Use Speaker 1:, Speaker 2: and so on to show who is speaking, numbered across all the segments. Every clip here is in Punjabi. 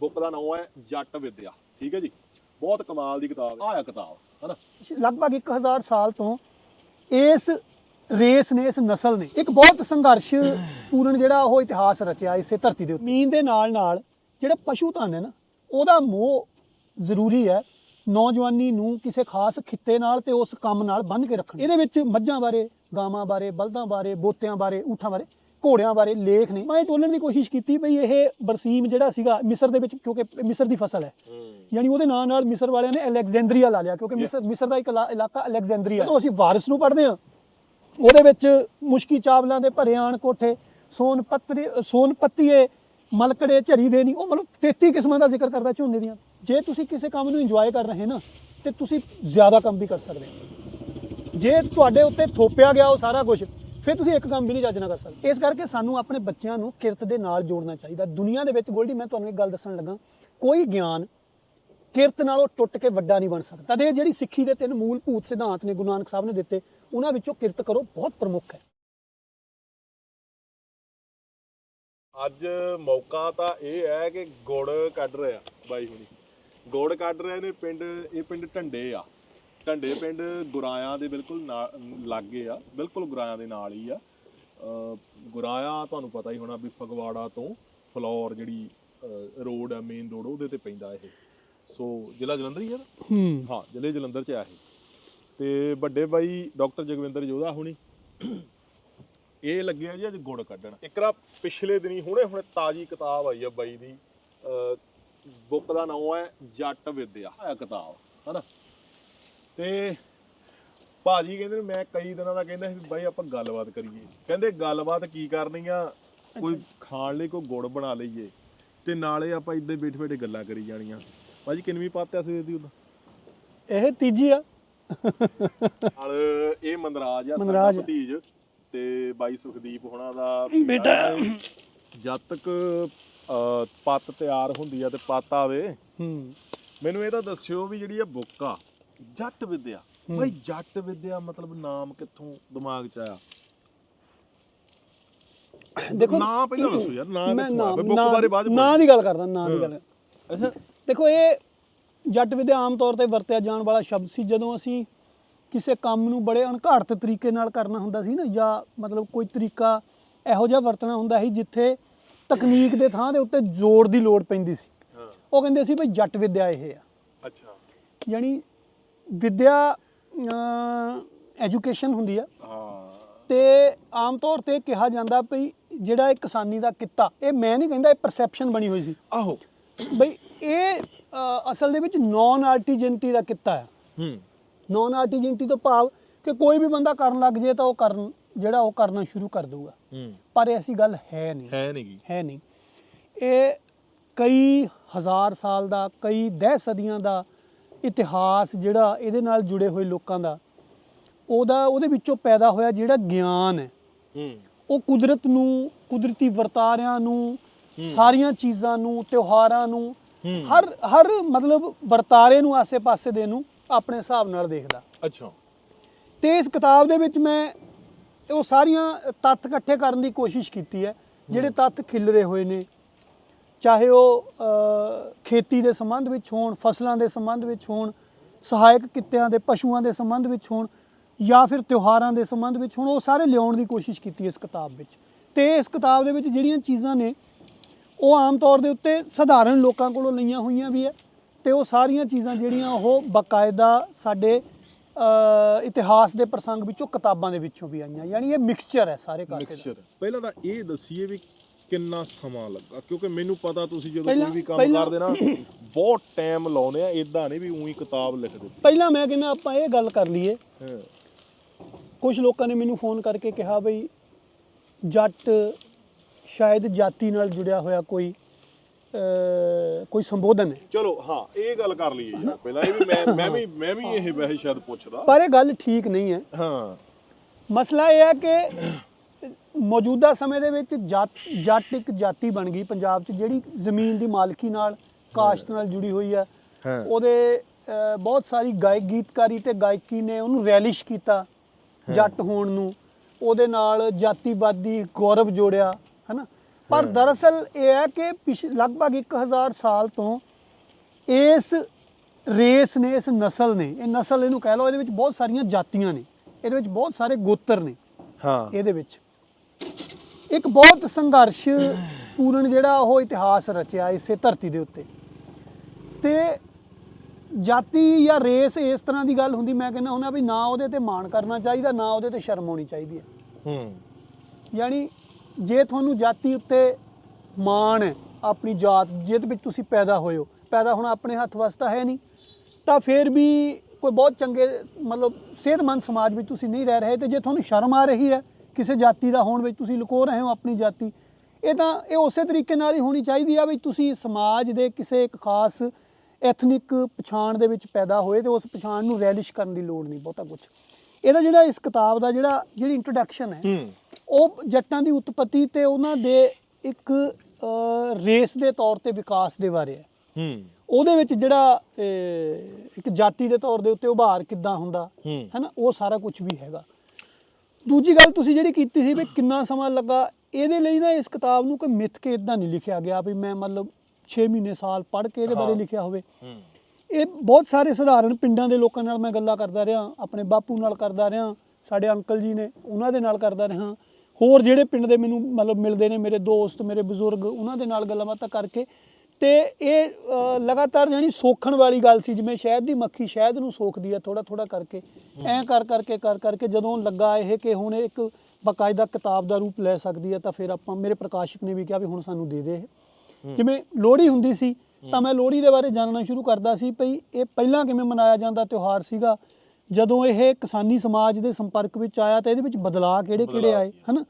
Speaker 1: ਬੁੱਕ ਦਾ ਨਾਮ ਹੈ ਜੱਟ ਵਿਦਿਆ, ਠੀਕ ਹੈ ਜੀ? ਬਹੁਤ ਕਮਾਲ ਦੀ ਕਿਤਾਬ ਆਇਆ ਕਿਤਾਬ, ਹਨਾ?
Speaker 2: ਲਗਭਗ 1000 ਸਾਲ ਤੋਂ ਇਸ ਰੇਸ ਨੇ, ਇਸ ਨਸਲ ਨੇ ਇੱਕ ਬਹੁਤ ਸੰਘਰਸ਼ ਪੂਰਨ ਜਿਹੜਾ ਉਹ ਇਤਿਹਾਸ ਰਚਿਆ ਇਸੇ ਧਰਤੀ ਦੇ ਉੱਤੇ। ਜ਼ਮੀਨ ਦੇ ਨਾਲ ਨਾਲ ਜਿਹੜਾ ਪਸ਼ੂ ਧਨ ਹੈ ਨਾ, ਉਹਦਾ ਮੋਹ ਜ਼ਰੂਰੀ ਹੈ। ਨੌਜਵਾਨੀ ਨੂੰ ਕਿਸੇ ਖਾਸ ਖਿੱਤੇ ਨਾਲ ਤੇ ਉਸ ਕੰਮ ਨਾਲ ਬੰਨ ਕੇ ਰੱਖਣਾ। ਇਹਦੇ ਵਿੱਚ ਮੱਝਾਂ ਬਾਰੇ, ਗਾਵਾਂ ਬਾਰੇ, ਬਲਦਾਂ ਬਾਰੇ, ਬੋਤਿਆਂ ਬਾਰੇ, ਊਠਾਂ ਬਾਰੇ ਘੋੜਿਆਂ ਬਾਰੇ ਲੇਖ ਨੇ। ਮੈਂ ਇਹ ਟੋਲਣ ਦੀ ਕੋਸ਼ਿਸ਼ ਕੀਤੀ ਭਈ ਇਹ ਬਰਸੀਮ ਜਿਹੜਾ ਸੀਗਾ ਮਿਸਰ ਦੇ ਵਿੱਚ ਕਿਉਂਕਿ ਮਿਸਰ ਦੀ ਫਸਲ ਹੈ। ਯਾਨੀ ਉਹਦੇ ਨਾਂ ਨਾਲ ਮਿਸਰ ਵਾਲਿਆਂ ਨੇ ਅਲੈਗਜ਼ੈਂਡਰੀਆ ਲਾ ਲਿਆ ਕਿਉਂਕਿ ਮਿਸਰ ਮਿਸਰ ਦਾ ਇੱਕ ਇਲਾ- ਇਲਾਕਾ ਅਲੈਗਜ਼ੈਂਡਰੀਆ ਜਦੋਂ ਅਸੀਂ ਵਾਰਿਸ ਨੂੰ ਪੜ੍ਹਦੇ ਹਾਂ ਉਹਦੇ ਵਿੱਚ ਮੁਸ਼ਕੀ ਚਾਵਲਾਂ ਦੇ ਭਰੇ ਆਣ ਕੋਠੇ ਸੋਨ ਪੱਤਰੀ ਸੋਨ ਪੱਤੀਏ ਮਲਕੜੇ ਝਰੀ ਦੇ ਨਹੀਂ ਉਹ ਮਤਲਬ 33 ਕਿਸਮਾਂ ਦਾ ਜ਼ਿਕਰ ਕਰਦਾ ਝੋਨੇ ਦੀਆਂ। ਜੇ ਤੁਸੀਂ ਕਿਸੇ ਕੰਮ ਨੂੰ ਇੰਜੋਏ ਕਰ ਰਹੇ ਨਾ ਤੇ ਤੁਸੀਂ ਜ਼ਿਆਦਾ ਕੰਮ ਵੀ ਕਰ ਸਕਦੇ ਹੋ। ਜੇ ਤੁਹਾਡੇ ਉੱਤੇ ਥੋਪਿਆ ਗਿਆ ਉਹ ਸਾਰਾ ਕੁਝ ਫਿਰ ਤੁਸੀਂ ਇੱਕ ਕੰਮ ਵੀ ਨਹੀਂ ਚੱਜ ਨਾਲ ਕਰ ਸਕਦੇ। ਇਸ ਕਰਕੇ ਸਾਨੂੰ ਆਪਣੇ ਬੱਚਿਆਂ ਨੂੰ ਕਿਰਤ ਦੇ ਨਾਲ ਜੋੜਨਾ ਚਾਹੀਦਾ। ਦੁਨੀਆ ਦੇ ਵਿੱਚ ਗੋਲਡੀ, ਮੈਂ ਤੁਹਾਨੂੰ ਇੱਕ ਗੱਲ ਦੱਸਣ ਲੱਗਾ। ਕੋਈ ਗਿਆਨ ਕਿਰਤ ਨਾਲੋਂ ਟੁੱਟ ਕੇ ਵੱਡਾ ਨਹੀਂ ਬਣ ਸਕਦਾ। ਤਦੇ ਜਿਹੜੀ ਸਿੱਖੀ ਦੇ ਤਿੰਨ ਮੂਲ ਭੂਤ ਸਿਧਾਂਤ ਨੇ ਗੁਰੂ ਨਾਨਕ ਸਾਹਿਬ ਨੇ ਦਿੱਤੇ, ਉਹਨਾਂ ਵਿੱਚੋਂ ਕਿਰਤ ਕਰੋ ਬਹੁਤ ਪ੍ਰਮੁੱਖ ਹੈ।
Speaker 1: ਅੱਜ ਮੌਕਾ ਤਾਂ ਇਹ ਹੈ ਕਿ ਗੁੜ ਕੱਢ ਰਿਹਾ ਬਾਈ ਹੁਣੀ। ਗੁੜ ਕੱਢ ਰਹੇ ਨੇ ਪਿੰਡ, ਇਹ ਪਿੰਡ ਢੰਡੇ ਆ। ਢੰਡੇ ਪਿੰਡ ਗੁਰਾਇਆਂ ਦੇ ਬਿਲਕੁਲ ਨਾਲ- ਲਾਗੇ ਆ ਬਿਲਕੁਲ ਗੁਰਾਇਆਂ ਦੇ ਨਾਲ ਹੀ ਆ। ਗੁਰਾਇਆ ਤੁਹਾਨੂੰ ਪਤਾ ਹੀ ਹੋਣਾ ਵੀ ਫਗਵਾੜਾ ਤੋਂ ਫਲੌਰ ਜਿਹੜੀ ਰੋਡ ਆ ਮੇਨ ਰੋਡ ਉਹਦੇ ਤੇ ਪੈਂਦਾ ਇਹ। ਸੋ ਜ਼ਿਲ੍ਹਾ ਜਲੰਧਰ ਹੀ ਆ ਨਾ?
Speaker 2: ਹੂੰ।
Speaker 1: ਹਾਂ ਜ਼ਿਲ੍ਹੇ ਜਲੰਧਰ ਚ ਆ ਇਹ। ਤੇ ਵੱਡੇ ਬਾਈ ਡਾਕਟਰ ਜਗਵਿੰਦਰ ਜੋਧਾ ਹੁਣੀ ਇਹ ਲੱਗਿਆ ਜੀ ਅੱਜ ਗੁੜ ਕੱਢਣ। ਇਕਰਾ ਪਿਛਲੇ ਦਿਨੀ ਹੁਣੇ ਹੁਣੇ ਤਾਜੀ ਕਿਤਾਬ ਆਈ ਆ ਬਾਈ ਦੀ ਬੁੱਕ ਦਾ ਨਾਮ ਹੈ ਜੱਟ ਵਿਦਿਆ ਆ ਕਿਤਾਬ ਹਨਾ? ਤੇ ਭਾਜੀ ਕਹਿੰਦੇ ਨੇ ਮੈਂ ਕਈ ਦਿਨਾਂ ਦਾ ਕਹਿੰਦਾ ਸੀ ਬਾਈ ਆਪਾਂ ਗੱਲਬਾਤ ਕਰੀਏ। ਕਹਿੰਦੇ ਗੱਲਬਾਤ ਕੀ ਕਰਨੀ ਆ? ਕੋਈ ਖਾਣ ਲਈ ਕੋਈ ਗੁੜ ਬਣਾ ਲਈਏ ਤੇ ਨਾਲੇ ਆਪਾਂ ਇੱਦੇ ਬੈਠੇ ਬੈਠੇ ਗੱਲਾਂ ਕਰੀ ਜਾਣੀਆਂ। ਭਾਜੀ ਕਿੰਨਵੀਂ ਪਾਤਿਆ ਸਵੇਰ ਦੀ ਉਦੋਂ?
Speaker 2: ਇਹ ਤੀਜੀ ਆ।
Speaker 1: ਨਾਲ ਇਹ ਮੰਦਰਾਜ ਆ ਸਾਡਾ। ਭਤੀਜ ਤੇ ਬਾਈ ਸੁਖਦੀਪ ਹੋਣਾ ਦਾ
Speaker 2: ਬੇਟਾ।
Speaker 1: ਜਦ ਤੱਕ ਅਹ, ਪੱਤ ਤਿਆਰ ਹੁੰਦੀ ਆ ਤੇ ਪੱਤ ਆਵੇ
Speaker 2: ਹੂੰ।
Speaker 1: ਮੈਨੂੰ ਇਹ ਤਾਂ ਦੱਸਿਓ ਵੀ ਜਿਹੜੀ ਇਹ ਬੁੱਕ ਆ ਜੱਟ ਵਿਦਿਆ। ਬਾਈ ਜੱਟ ਵਿਦਿਆ ਮਤਲਬ ਨਾਮ ਕਿੱਥੋਂ ਦਿਮਾਗ 'ਚ ਆਇਆ?
Speaker 2: ਦੇਖੋ
Speaker 1: ਨਾਂ ਪਹਿਲਾਂ ਦੱਸੋ ਯਾਰ ਨਾਂ
Speaker 2: ਮੈਂ ਨਾਮ
Speaker 1: ਬੁੱਕ ਬਾਰੇ ਬਾਅਦ
Speaker 2: ਨਾਂ ਦੀ ਗੱਲ ਕਰਦਾ ਨਾਂ ਦੀ ਗੱਲ।
Speaker 1: ਅੱਛਾ
Speaker 2: ਦੇਖੋ ਇਹ ਜੱਟ ਵਿਦਿਆ ਆਮ ਤੌਰ ਤੇ ਵਰਤਿਆ ਜਾਣ ਵਾਲਾ ਸ਼ਬਦ ਸੀ। ਜਦੋਂ ਅਸੀਂ ਕਿਸੇ ਕੰਮ ਨੂੰ ਬੜੇ ਅਣਘਾੜਤ ਤਰੀਕੇ ਨਾਲ ਕਰਨਾ ਹੁੰਦਾ ਸੀ ਨਾ ਜਾਂ ਮਤਲਬ ਕੋਈ ਤਰੀਕਾ ਇਹੋ ਜਿਹਾ ਵਰਤਣਾ ਹੁੰਦਾ ਸੀ ਜਿੱਥੇ ਤਕਨੀਕ ਦੇ ਥਾਂ ਦੇ ਉੱਤੇ ਜ਼ੋਰ ਦੀ ਲੋੜ ਪੈਂਦੀ ਸੀ। ਉਹ ਕਹਿੰਦੇ ਸੀ ਭਈ ਜੱਟ ਵਿਦਿਆ ਇਹ ਆ।
Speaker 1: ਅੱਛਾ।
Speaker 2: ਯਾਨੀ ਵਿਦਿਆ ਐਜੂਕੇਸ਼ਨ ਹੁੰਦੀ ਆ।
Speaker 1: ਹਾਂ।
Speaker 2: ਤੇ ਆਮ ਤੌਰ ਤੇ ਕਿਹਾ ਜਾਂਦਾ ਭਈ ਜਿਹੜਾ ਇਹ ਕਿਸਾਨੀ ਦਾ ਕਿੱਤਾ ਇਹ ਮੈਂ ਨਹੀਂ ਕਹਿੰਦਾ ਇਹ ਪਰਸੈਪਸ਼ਨ ਬਣੀ ਹੋਈ ਸੀ।
Speaker 1: ਆਹੋ।
Speaker 2: ਬਈ ਇਹ ਅਸਲ ਦੇ ਵਿੱਚ ਨਾਨ ਆਰਟੀਜੈਂਟੀ ਦਾ ਕਿੱਤਾ ਹੈ
Speaker 1: ਹੂੰ।
Speaker 2: ਨਾਨ ਆਰਟੀਜੈਂਟੀ ਤੋਂ ਭਾਵ ਕਿ ਕੋਈ ਵੀ ਬੰਦਾ ਕਰਨ ਲੱਗ ਜੇ ਤਾਂ ਉਹ ਕਰਨ ਜਿਹੜਾ ਉਹ ਕਰਨਾ ਸ਼ੁਰੂ ਕਰ ਦਊਗਾ।
Speaker 1: ਹੂੰ।
Speaker 2: ਪਰ ਐਸੀ ਗੱਲ ਹੈ ਨਹੀਂ।
Speaker 1: ਹੈ ਨਹੀਂ
Speaker 2: ਹੈ ਨਹੀਂ। ਇਹ ਕਈ ਹਜ਼ਾਰ ਸਾਲ ਦਾ ਕਈ ਦਹਿ ਸਦੀਆਂ ਦਾ ਇਤਿਹਾਸ ਜਿਹੜਾ ਇਹਦੇ ਨਾਲ ਜੁੜੇ ਹੋਏ ਲੋਕਾਂ ਦਾ ਉਹਦਾ ਉਹਦੇ ਵਿੱਚੋਂ ਪੈਦਾ ਹੋਇਆ ਜਿਹੜਾ ਗਿਆਨ ਹੈ। ਉਹ ਕੁਦਰਤ ਨੂੰ ਕੁਦਰਤੀ ਵਰਤਾਰਿਆਂ ਨੂੰ ਸਾਰੀਆਂ ਚੀਜ਼ਾਂ ਨੂੰ ਤਿਉਹਾਰਾਂ ਨੂੰ। ਹਰ ਹਰ ਮਤਲਬ ਵਰਤਾਰੇ ਨੂੰ ਆਸੇ-ਪਾਸੇ ਦੇ ਨੂੰ ਆਪਣੇ ਹਿਸਾਬ ਨਾਲ ਦੇਖਦਾ।
Speaker 1: ਅੱਛਾ।
Speaker 2: ਤੇ ਇਸ ਕਿਤਾਬ ਦੇ ਵਿੱਚ ਮੈਂ ਉਹ ਸਾਰੀਆਂ ਤੱਥ ਇਕੱਠੇ ਕਰਨ ਦੀ ਕੋਸ਼ਿਸ਼ ਕੀਤੀ ਹੈ ਜਿਹੜੇ ਤੱਥ ਖਿਲਰੇ ਹੋਏ ਨੇ। ਚਾਹੇ ਉਹ ਖੇਤੀ ਦੇ ਸੰਬੰਧ ਵਿੱਚ ਹੋਣ, ਫਸਲਾਂ ਦੇ ਸੰਬੰਧ ਵਿੱਚ ਹੋਣ, ਸਹਾਇਕ ਕਿੱਤਿਆਂ ਦੇ, ਪਸ਼ੂਆਂ ਦੇ ਸੰਬੰਧ ਵਿੱਚ ਹੋਣ, ਜਾਂ ਫਿਰ ਤਿਉਹਾਰਾਂ ਦੇ ਸੰਬੰਧ ਵਿੱਚ ਹੋਣ, ਉਹ ਸਾਰੇ ਲਿਆਉਣ ਦੀ ਕੋਸ਼ਿਸ਼ ਕੀਤੀ ਇਸ ਕਿਤਾਬ ਵਿੱਚ। ਤੇ ਇਸ ਕਿਤਾਬ ਦੇ ਵਿੱਚ ਜਿਹੜੀਆਂ ਚੀਜ਼ਾਂ ਨੇ, ਉਹ ਆਮ ਤੌਰ ਦੇ ਉੱਤੇ ਸਧਾਰਨ ਲੋਕਾਂ ਕੋਲੋਂ ਲਈਆਂ ਹੋਈਆਂ ਵੀ ਹੈ, ਤੇ ਉਹ ਸਾਰੀਆਂ ਚੀਜ਼ਾਂ ਜਿਹੜੀਆਂ ਉਹ ਬਕਾਇਦਾ ਸਾਡੇ ਇਤਿਹਾਸ ਦੇ ਪ੍ਰਸੰਗ ਵਿੱਚੋਂ ਕਿਤਾਬਾਂ ਦੇ ਵਿੱਚੋਂ ਵੀ ਆਈਆਂ। ਯਾਨੀ ਇਹ ਮਿਕਸਚਰ ਹੈ ਸਾਰੇ ਕਾਸੇ ਦਾ।
Speaker 1: ਮਿਕਸਚਰ ਪਹਿਲਾਂ ਤਾਂ ਇਹ ਦੱਸੀਏ ਵੀ ਕਿੰਨਾ ਸਮਾਂ ਲੱਗਾ? ਕਿਉਂਕਿ ਮੈਨੂੰ ਪਤਾ ਤੁਸੀਂ ਜਦੋਂ ਕੋਈ ਵੀ ਕੰਮ ਕਰਦੇ ਨਾ ਬਹੁਤ ਟਾਈਮ ਲਾਉਂਦੇ ਆ ਇਦਾਂ ਨਹੀਂ ਵੀ ਉਹੀ ਕਿਤਾਬ ਲਿਖ ਦਿੱਤੀ
Speaker 2: ਪਹਿਲਾਂ ਮੈਂ ਕਹਿੰਦਾ ਆਪਾਂ ਇਹ ਗੱਲ ਕਰ ਲਈਏ।
Speaker 1: ਹਾਂ।
Speaker 2: ਕੁਝ ਲੋਕਾਂ ਨੇ ਮੈਨੂੰ ਫੋਨ ਕਰਕੇ ਕਿਹਾ ਬਈ ਜੱਟ ਸ਼ਾਇਦ ਜਾਤੀ ਨਾਲ ਜੁੜਿਆ ਹੋਇਆ ਕੋਈ ਕੋਈ ਸੰਬੋਧਨ ਹੈ।
Speaker 1: ਚਲੋ ਹਾਂ ਇਹ ਗੱਲ ਕਰ ਲਈਏ ਯਾਰ ਪਹਿਲਾਂ। ਇਹ ਵੀ ਮੈਂ ਮੈਂ ਵੀ ਮੈਂ ਵੀ ਇਹ ਵੈਸੇ ਸ਼ਾਇਦ ਪੁੱਛਦਾ।
Speaker 2: ਪਰ ਇਹ ਗੱਲ ਠੀਕ ਨਹੀਂ ਹੈ।
Speaker 1: ਹਾਂ।
Speaker 2: ਮਸਲਾ ਇਹ ਹੈ ਕਿ ਮੌਜੂਦਾ ਸਮੇਂ ਦੇ ਵਿੱਚ ਜੱਟ ਇੱਕ ਜਾਤੀ ਬਣ ਗਈ ਪੰਜਾਬ 'ਚ ਜਿਹੜੀ ਜ਼ਮੀਨ ਦੀ ਮਾਲਕੀ ਨਾਲ ਕਾਸ਼ਤ ਨਾਲ ਜੁੜੀ ਹੋਈ ਹੈ। ਉਹਦੇ ਬਹੁਤ ਸਾਰੀ ਗਾਇਕ ਗੀਤਕਾਰੀ ਤੇ ਗਾਇਕੀ ਨੇ ਉਹਨੂੰ ਰੈਲਿਸ਼ ਕੀਤਾ ਜੱਟ ਹੋਣ ਨੂੰ। ਉਹਦੇ ਨਾਲ ਜਾਤੀਵਾਦੀ ਗੌਰਵ ਜੋੜਿਆ ਹਨਾ? ਪਰ ਦਰਅਸਲ ਇਹ ਹੈ ਕਿ ਲਗਭਗ 1000 ਸਾਲ ਤੋਂ ਇਸ ਰੇਸ ਨੇ ਇਸ ਨਸਲ ਨੇ ਇਹ ਨਸਲ ਇਹਨੂੰ ਕਹਿ ਲਓ ਇਹਦੇ ਵਿੱਚ ਬਹੁਤ ਸਾਰੀਆਂ ਜਾਤੀਆਂ ਨੇ। ਇਹਦੇ ਵਿੱਚ ਬਹੁਤ ਸਾਰੇ ਗੋਤਰ ਨੇ
Speaker 1: ਹਾਂ।
Speaker 2: ਇਹਦੇ ਵਿੱਚ। ਇੱਕ ਬਹੁਤ ਸੰਘਰਸ਼ ਪੂਰਨ ਜਿਹੜਾ ਉਹ ਇਤਿਹਾਸ ਰਚਿਆ ਇਸੇ ਧਰਤੀ ਦੇ ਉੱਤੇ। ਤੇ ਜਾਤੀ ਜਾਂ ਰੇਸ ਇਸ ਤਰ੍ਹਾਂ ਦੀ ਗੱਲ ਹੁੰਦੀ ਮੈਂ ਕਹਿੰਦਾ ਹੁੰਦਾ ਵੀ ਨਾ ਉਹਦੇ ਤੇ ਮਾਣ ਕਰਨਾ ਚਾਹੀਦਾ ਨਾ ਉਹਦੇ ਤੇ ਸ਼ਰਮ ਆਉਣੀ ਚਾਹੀਦੀ ਹੈ।
Speaker 1: ਹੂੰ।
Speaker 2: ਯਾਨੀ ਜੇ ਤੁਹਾਨੂੰ ਜਾਤੀ ਉੱਤੇ ਮਾਣ ਹੈ ਆਪਣੀ ਜਾਤ ਜਿਹਦੇ ਵਿੱਚ ਤੁਸੀਂ ਪੈਦਾ ਹੋਏ ਹੋ ਪੈਦਾ ਹੋਣਾ ਆਪਣੇ ਹੱਥ ਵਸਤਾ ਹੈ ਨਹੀਂ ਤਾਂ ਫਿਰ ਵੀ ਕੋਈ ਬਹੁਤ ਚੰਗੇ ਮਤਲਬ ਸਿਹਤਮੰਦ ਸਮਾਜ ਵਿੱਚ ਤੁਸੀਂ ਨਹੀਂ ਰਹਿ ਰਹੇ ਤੇ ਜੇ ਤੁਹਾਨੂੰ ਸ਼ਰਮ ਆ ਰਹੀ ਹੈ ਕਿਸੇ ਜਾਤੀ ਦਾ ਹੋਣ ਵਿੱਚ ਤੁਸੀਂ ਲੁਕੋ ਰਹੇ ਹੋ ਆਪਣੀ ਜਾਤੀ। ਇਹ ਤਾਂ ਇਹ ਉਸੇ ਤਰੀਕੇ ਨਾਲ ਹੀ ਹੋਣੀ ਚਾਹੀਦੀ ਆ ਵੀ ਤੁਸੀਂ ਸਮਾਜ ਦੇ ਕਿਸੇ ਇੱਕ ਖਾਸ ਐਥਨਿਕ ਪਛਾਣ ਦੇ ਵਿੱਚ ਪੈਦਾ ਹੋਏ ਤੇ ਉਸ ਪਛਾਣ ਨੂੰ ਰੈਲਿਸ਼ ਕਰਨ ਦੀ ਲੋੜ ਨਹੀਂ ਬਹੁਤਾ ਕੁਝ ਇਹਦਾ ਜਿਹੜਾ ਇਸ ਕਿਤਾਬ ਦਾ ਜਿਹੜਾ ਜਿਹੜੀ ਇੰਟਰੋਡਕਸ਼ਨ ਹੈ ਉਹ ਜੱਟਾਂ ਦੀ ਉਤਪਤੀ ਤੇ ਉਹਨਾਂ ਦੇ ਇੱਕ ਰੇਸ ਦੇ ਤੌਰ ਤੇ ਵਿਕਾਸ ਦੇ ਬਾਰੇ ਹੈ।
Speaker 1: ਹੂੰ।
Speaker 2: ਉਹਦੇ ਵਿੱਚ ਜਿਹੜਾ ਇੱਕ ਜਾਤੀ ਦੇ ਤੌਰ ਦੇ ਉੱਤੇ ਉਭਾਰ ਕਿੱਦਾਂ ਹੁੰਦਾ
Speaker 1: ਹੂੰ।
Speaker 2: ਹੈਨਾ ਉਹ ਸਾਰਾ ਕੁਝ ਵੀ ਹੈਗਾ। ਦੂਜੀ ਗੱਲ ਤੁਸੀਂ ਜਿਹੜੀ ਕੀਤੀ ਸੀ ਵੀ ਕਿੰਨਾ ਸਮਾਂ ਲੱਗਾ ਇਹਦੇ ਲਈ ਨਾ ਇਸ ਕਿਤਾਬ ਨੂੰ ਕੋਈ ਮਿੱਥ ਕੇ ਇਦਾਂ ਨਹੀਂ ਲਿਖਿਆ ਗਿਆ ਵੀ ਮੈਂ ਮਤਲਬ 6 ਮਹੀਨੇ ਸਾਲ ਪੜ੍ਹ ਕੇ ਇਹਦੇ ਬਾਰੇ। ਲਿਖਿਆ ਹੋਵੇ। ਇਹ ਬਹੁਤ ਸਾਰੇ ਸਧਾਰਨ ਪਿੰਡਾਂ ਦੇ ਲੋਕਾਂ ਨਾਲ ਮੈਂ ਗੱਲਾਂ ਕਰਦਾ ਰਿਹਾ ਆਪਣੇ ਬਾਪੂ ਨਾਲ ਕਰਦਾ ਰਿਹਾ ਸਾਡੇ ਅੰਕਲ ਜੀ ਨੇ ਉਹਨਾਂ ਦੇ ਨਾਲ ਕਰਦਾ ਰਿਹਾ। ਹੋਰ ਜਿਹੜੇ ਪਿੰਡ ਦੇ ਮੈਨੂੰ ਮਤਲਬ ਮਿਲਦੇ ਨੇ ਮੇਰੇ ਦੋਸਤ ਮੇਰੇ ਬਜ਼ੁਰਗ ਉਹਨਾਂ ਦੇ ਨਾਲ ਗੱਲਾਂ ਬਾਤਾਂ ਕਰਕੇ ਤੇ ਇਹ ਲਗਾਤਾਰ ਜਾਨੀ ਸੋਖਣ ਵਾਲੀ ਗੱਲ ਸੀ ਜਿਵੇਂ ਸ਼ਹਿਦ ਦੀ ਮੱਖੀ ਸ਼ਹਿਦ ਨੂੰ ਸੋਖਦੀ ਆ ਥੋੜਾ ਥੋੜਾ ਕਰਕੇ। ਐਂ ਕਰ ਕਰਕੇ ਕਰ ਕਰਕੇ ਜਦੋਂ ਲੱਗਾ ਇਹ ਕਿ ਹੁਣ ਇਹ ਇੱਕ ਬਕਾਇਦਾ ਕਿਤਾਬ ਦਾ ਰੂਪ ਲੈ ਸਕਦੀ ਹੈ ਤਾਂ ਫਿਰ ਆਪਾਂ ਮੇਰੇ ਪ੍ਰਕਾਸ਼ਕ ਨੇ ਵੀ ਕਿਹਾ ਵੀ ਹੁਣ ਸਾਨੂੰ ਦੇ ਦੇ ਜਿਵੇਂ ਲੋਹੜੀ ਹੁੰਦੀ ਸੀ ਤਾਂ ਮੈਂ ਲੋਹੜੀ ਦੇ ਬਾਰੇ ਜਾਣਨਾ ਸ਼ੁਰੂ ਕਰਦਾ ਸੀ ਭਈ ਇਹ ਪਹਿਲਾਂ ਕਿਵੇਂ ਮਨਾਇਆ ਜਾਂਦਾ ਤਿਉਹਾਰ ਸੀਗਾ? ਜਦੋਂ ਇਹ ਕਿਸਾਨੀ ਸਮਾਜ ਦੇ ਸੰਪਰਕ ਵਿੱਚ ਆਇਆ ਤਾਂ ਇਹਦੇ ਵਿੱਚ ਬਦਲਾਅ ਕਿਹੜੇ ਕਿਹੜੇ
Speaker 1: ਬਦਲਾਅ
Speaker 2: ਆਏ ਹਨਾ?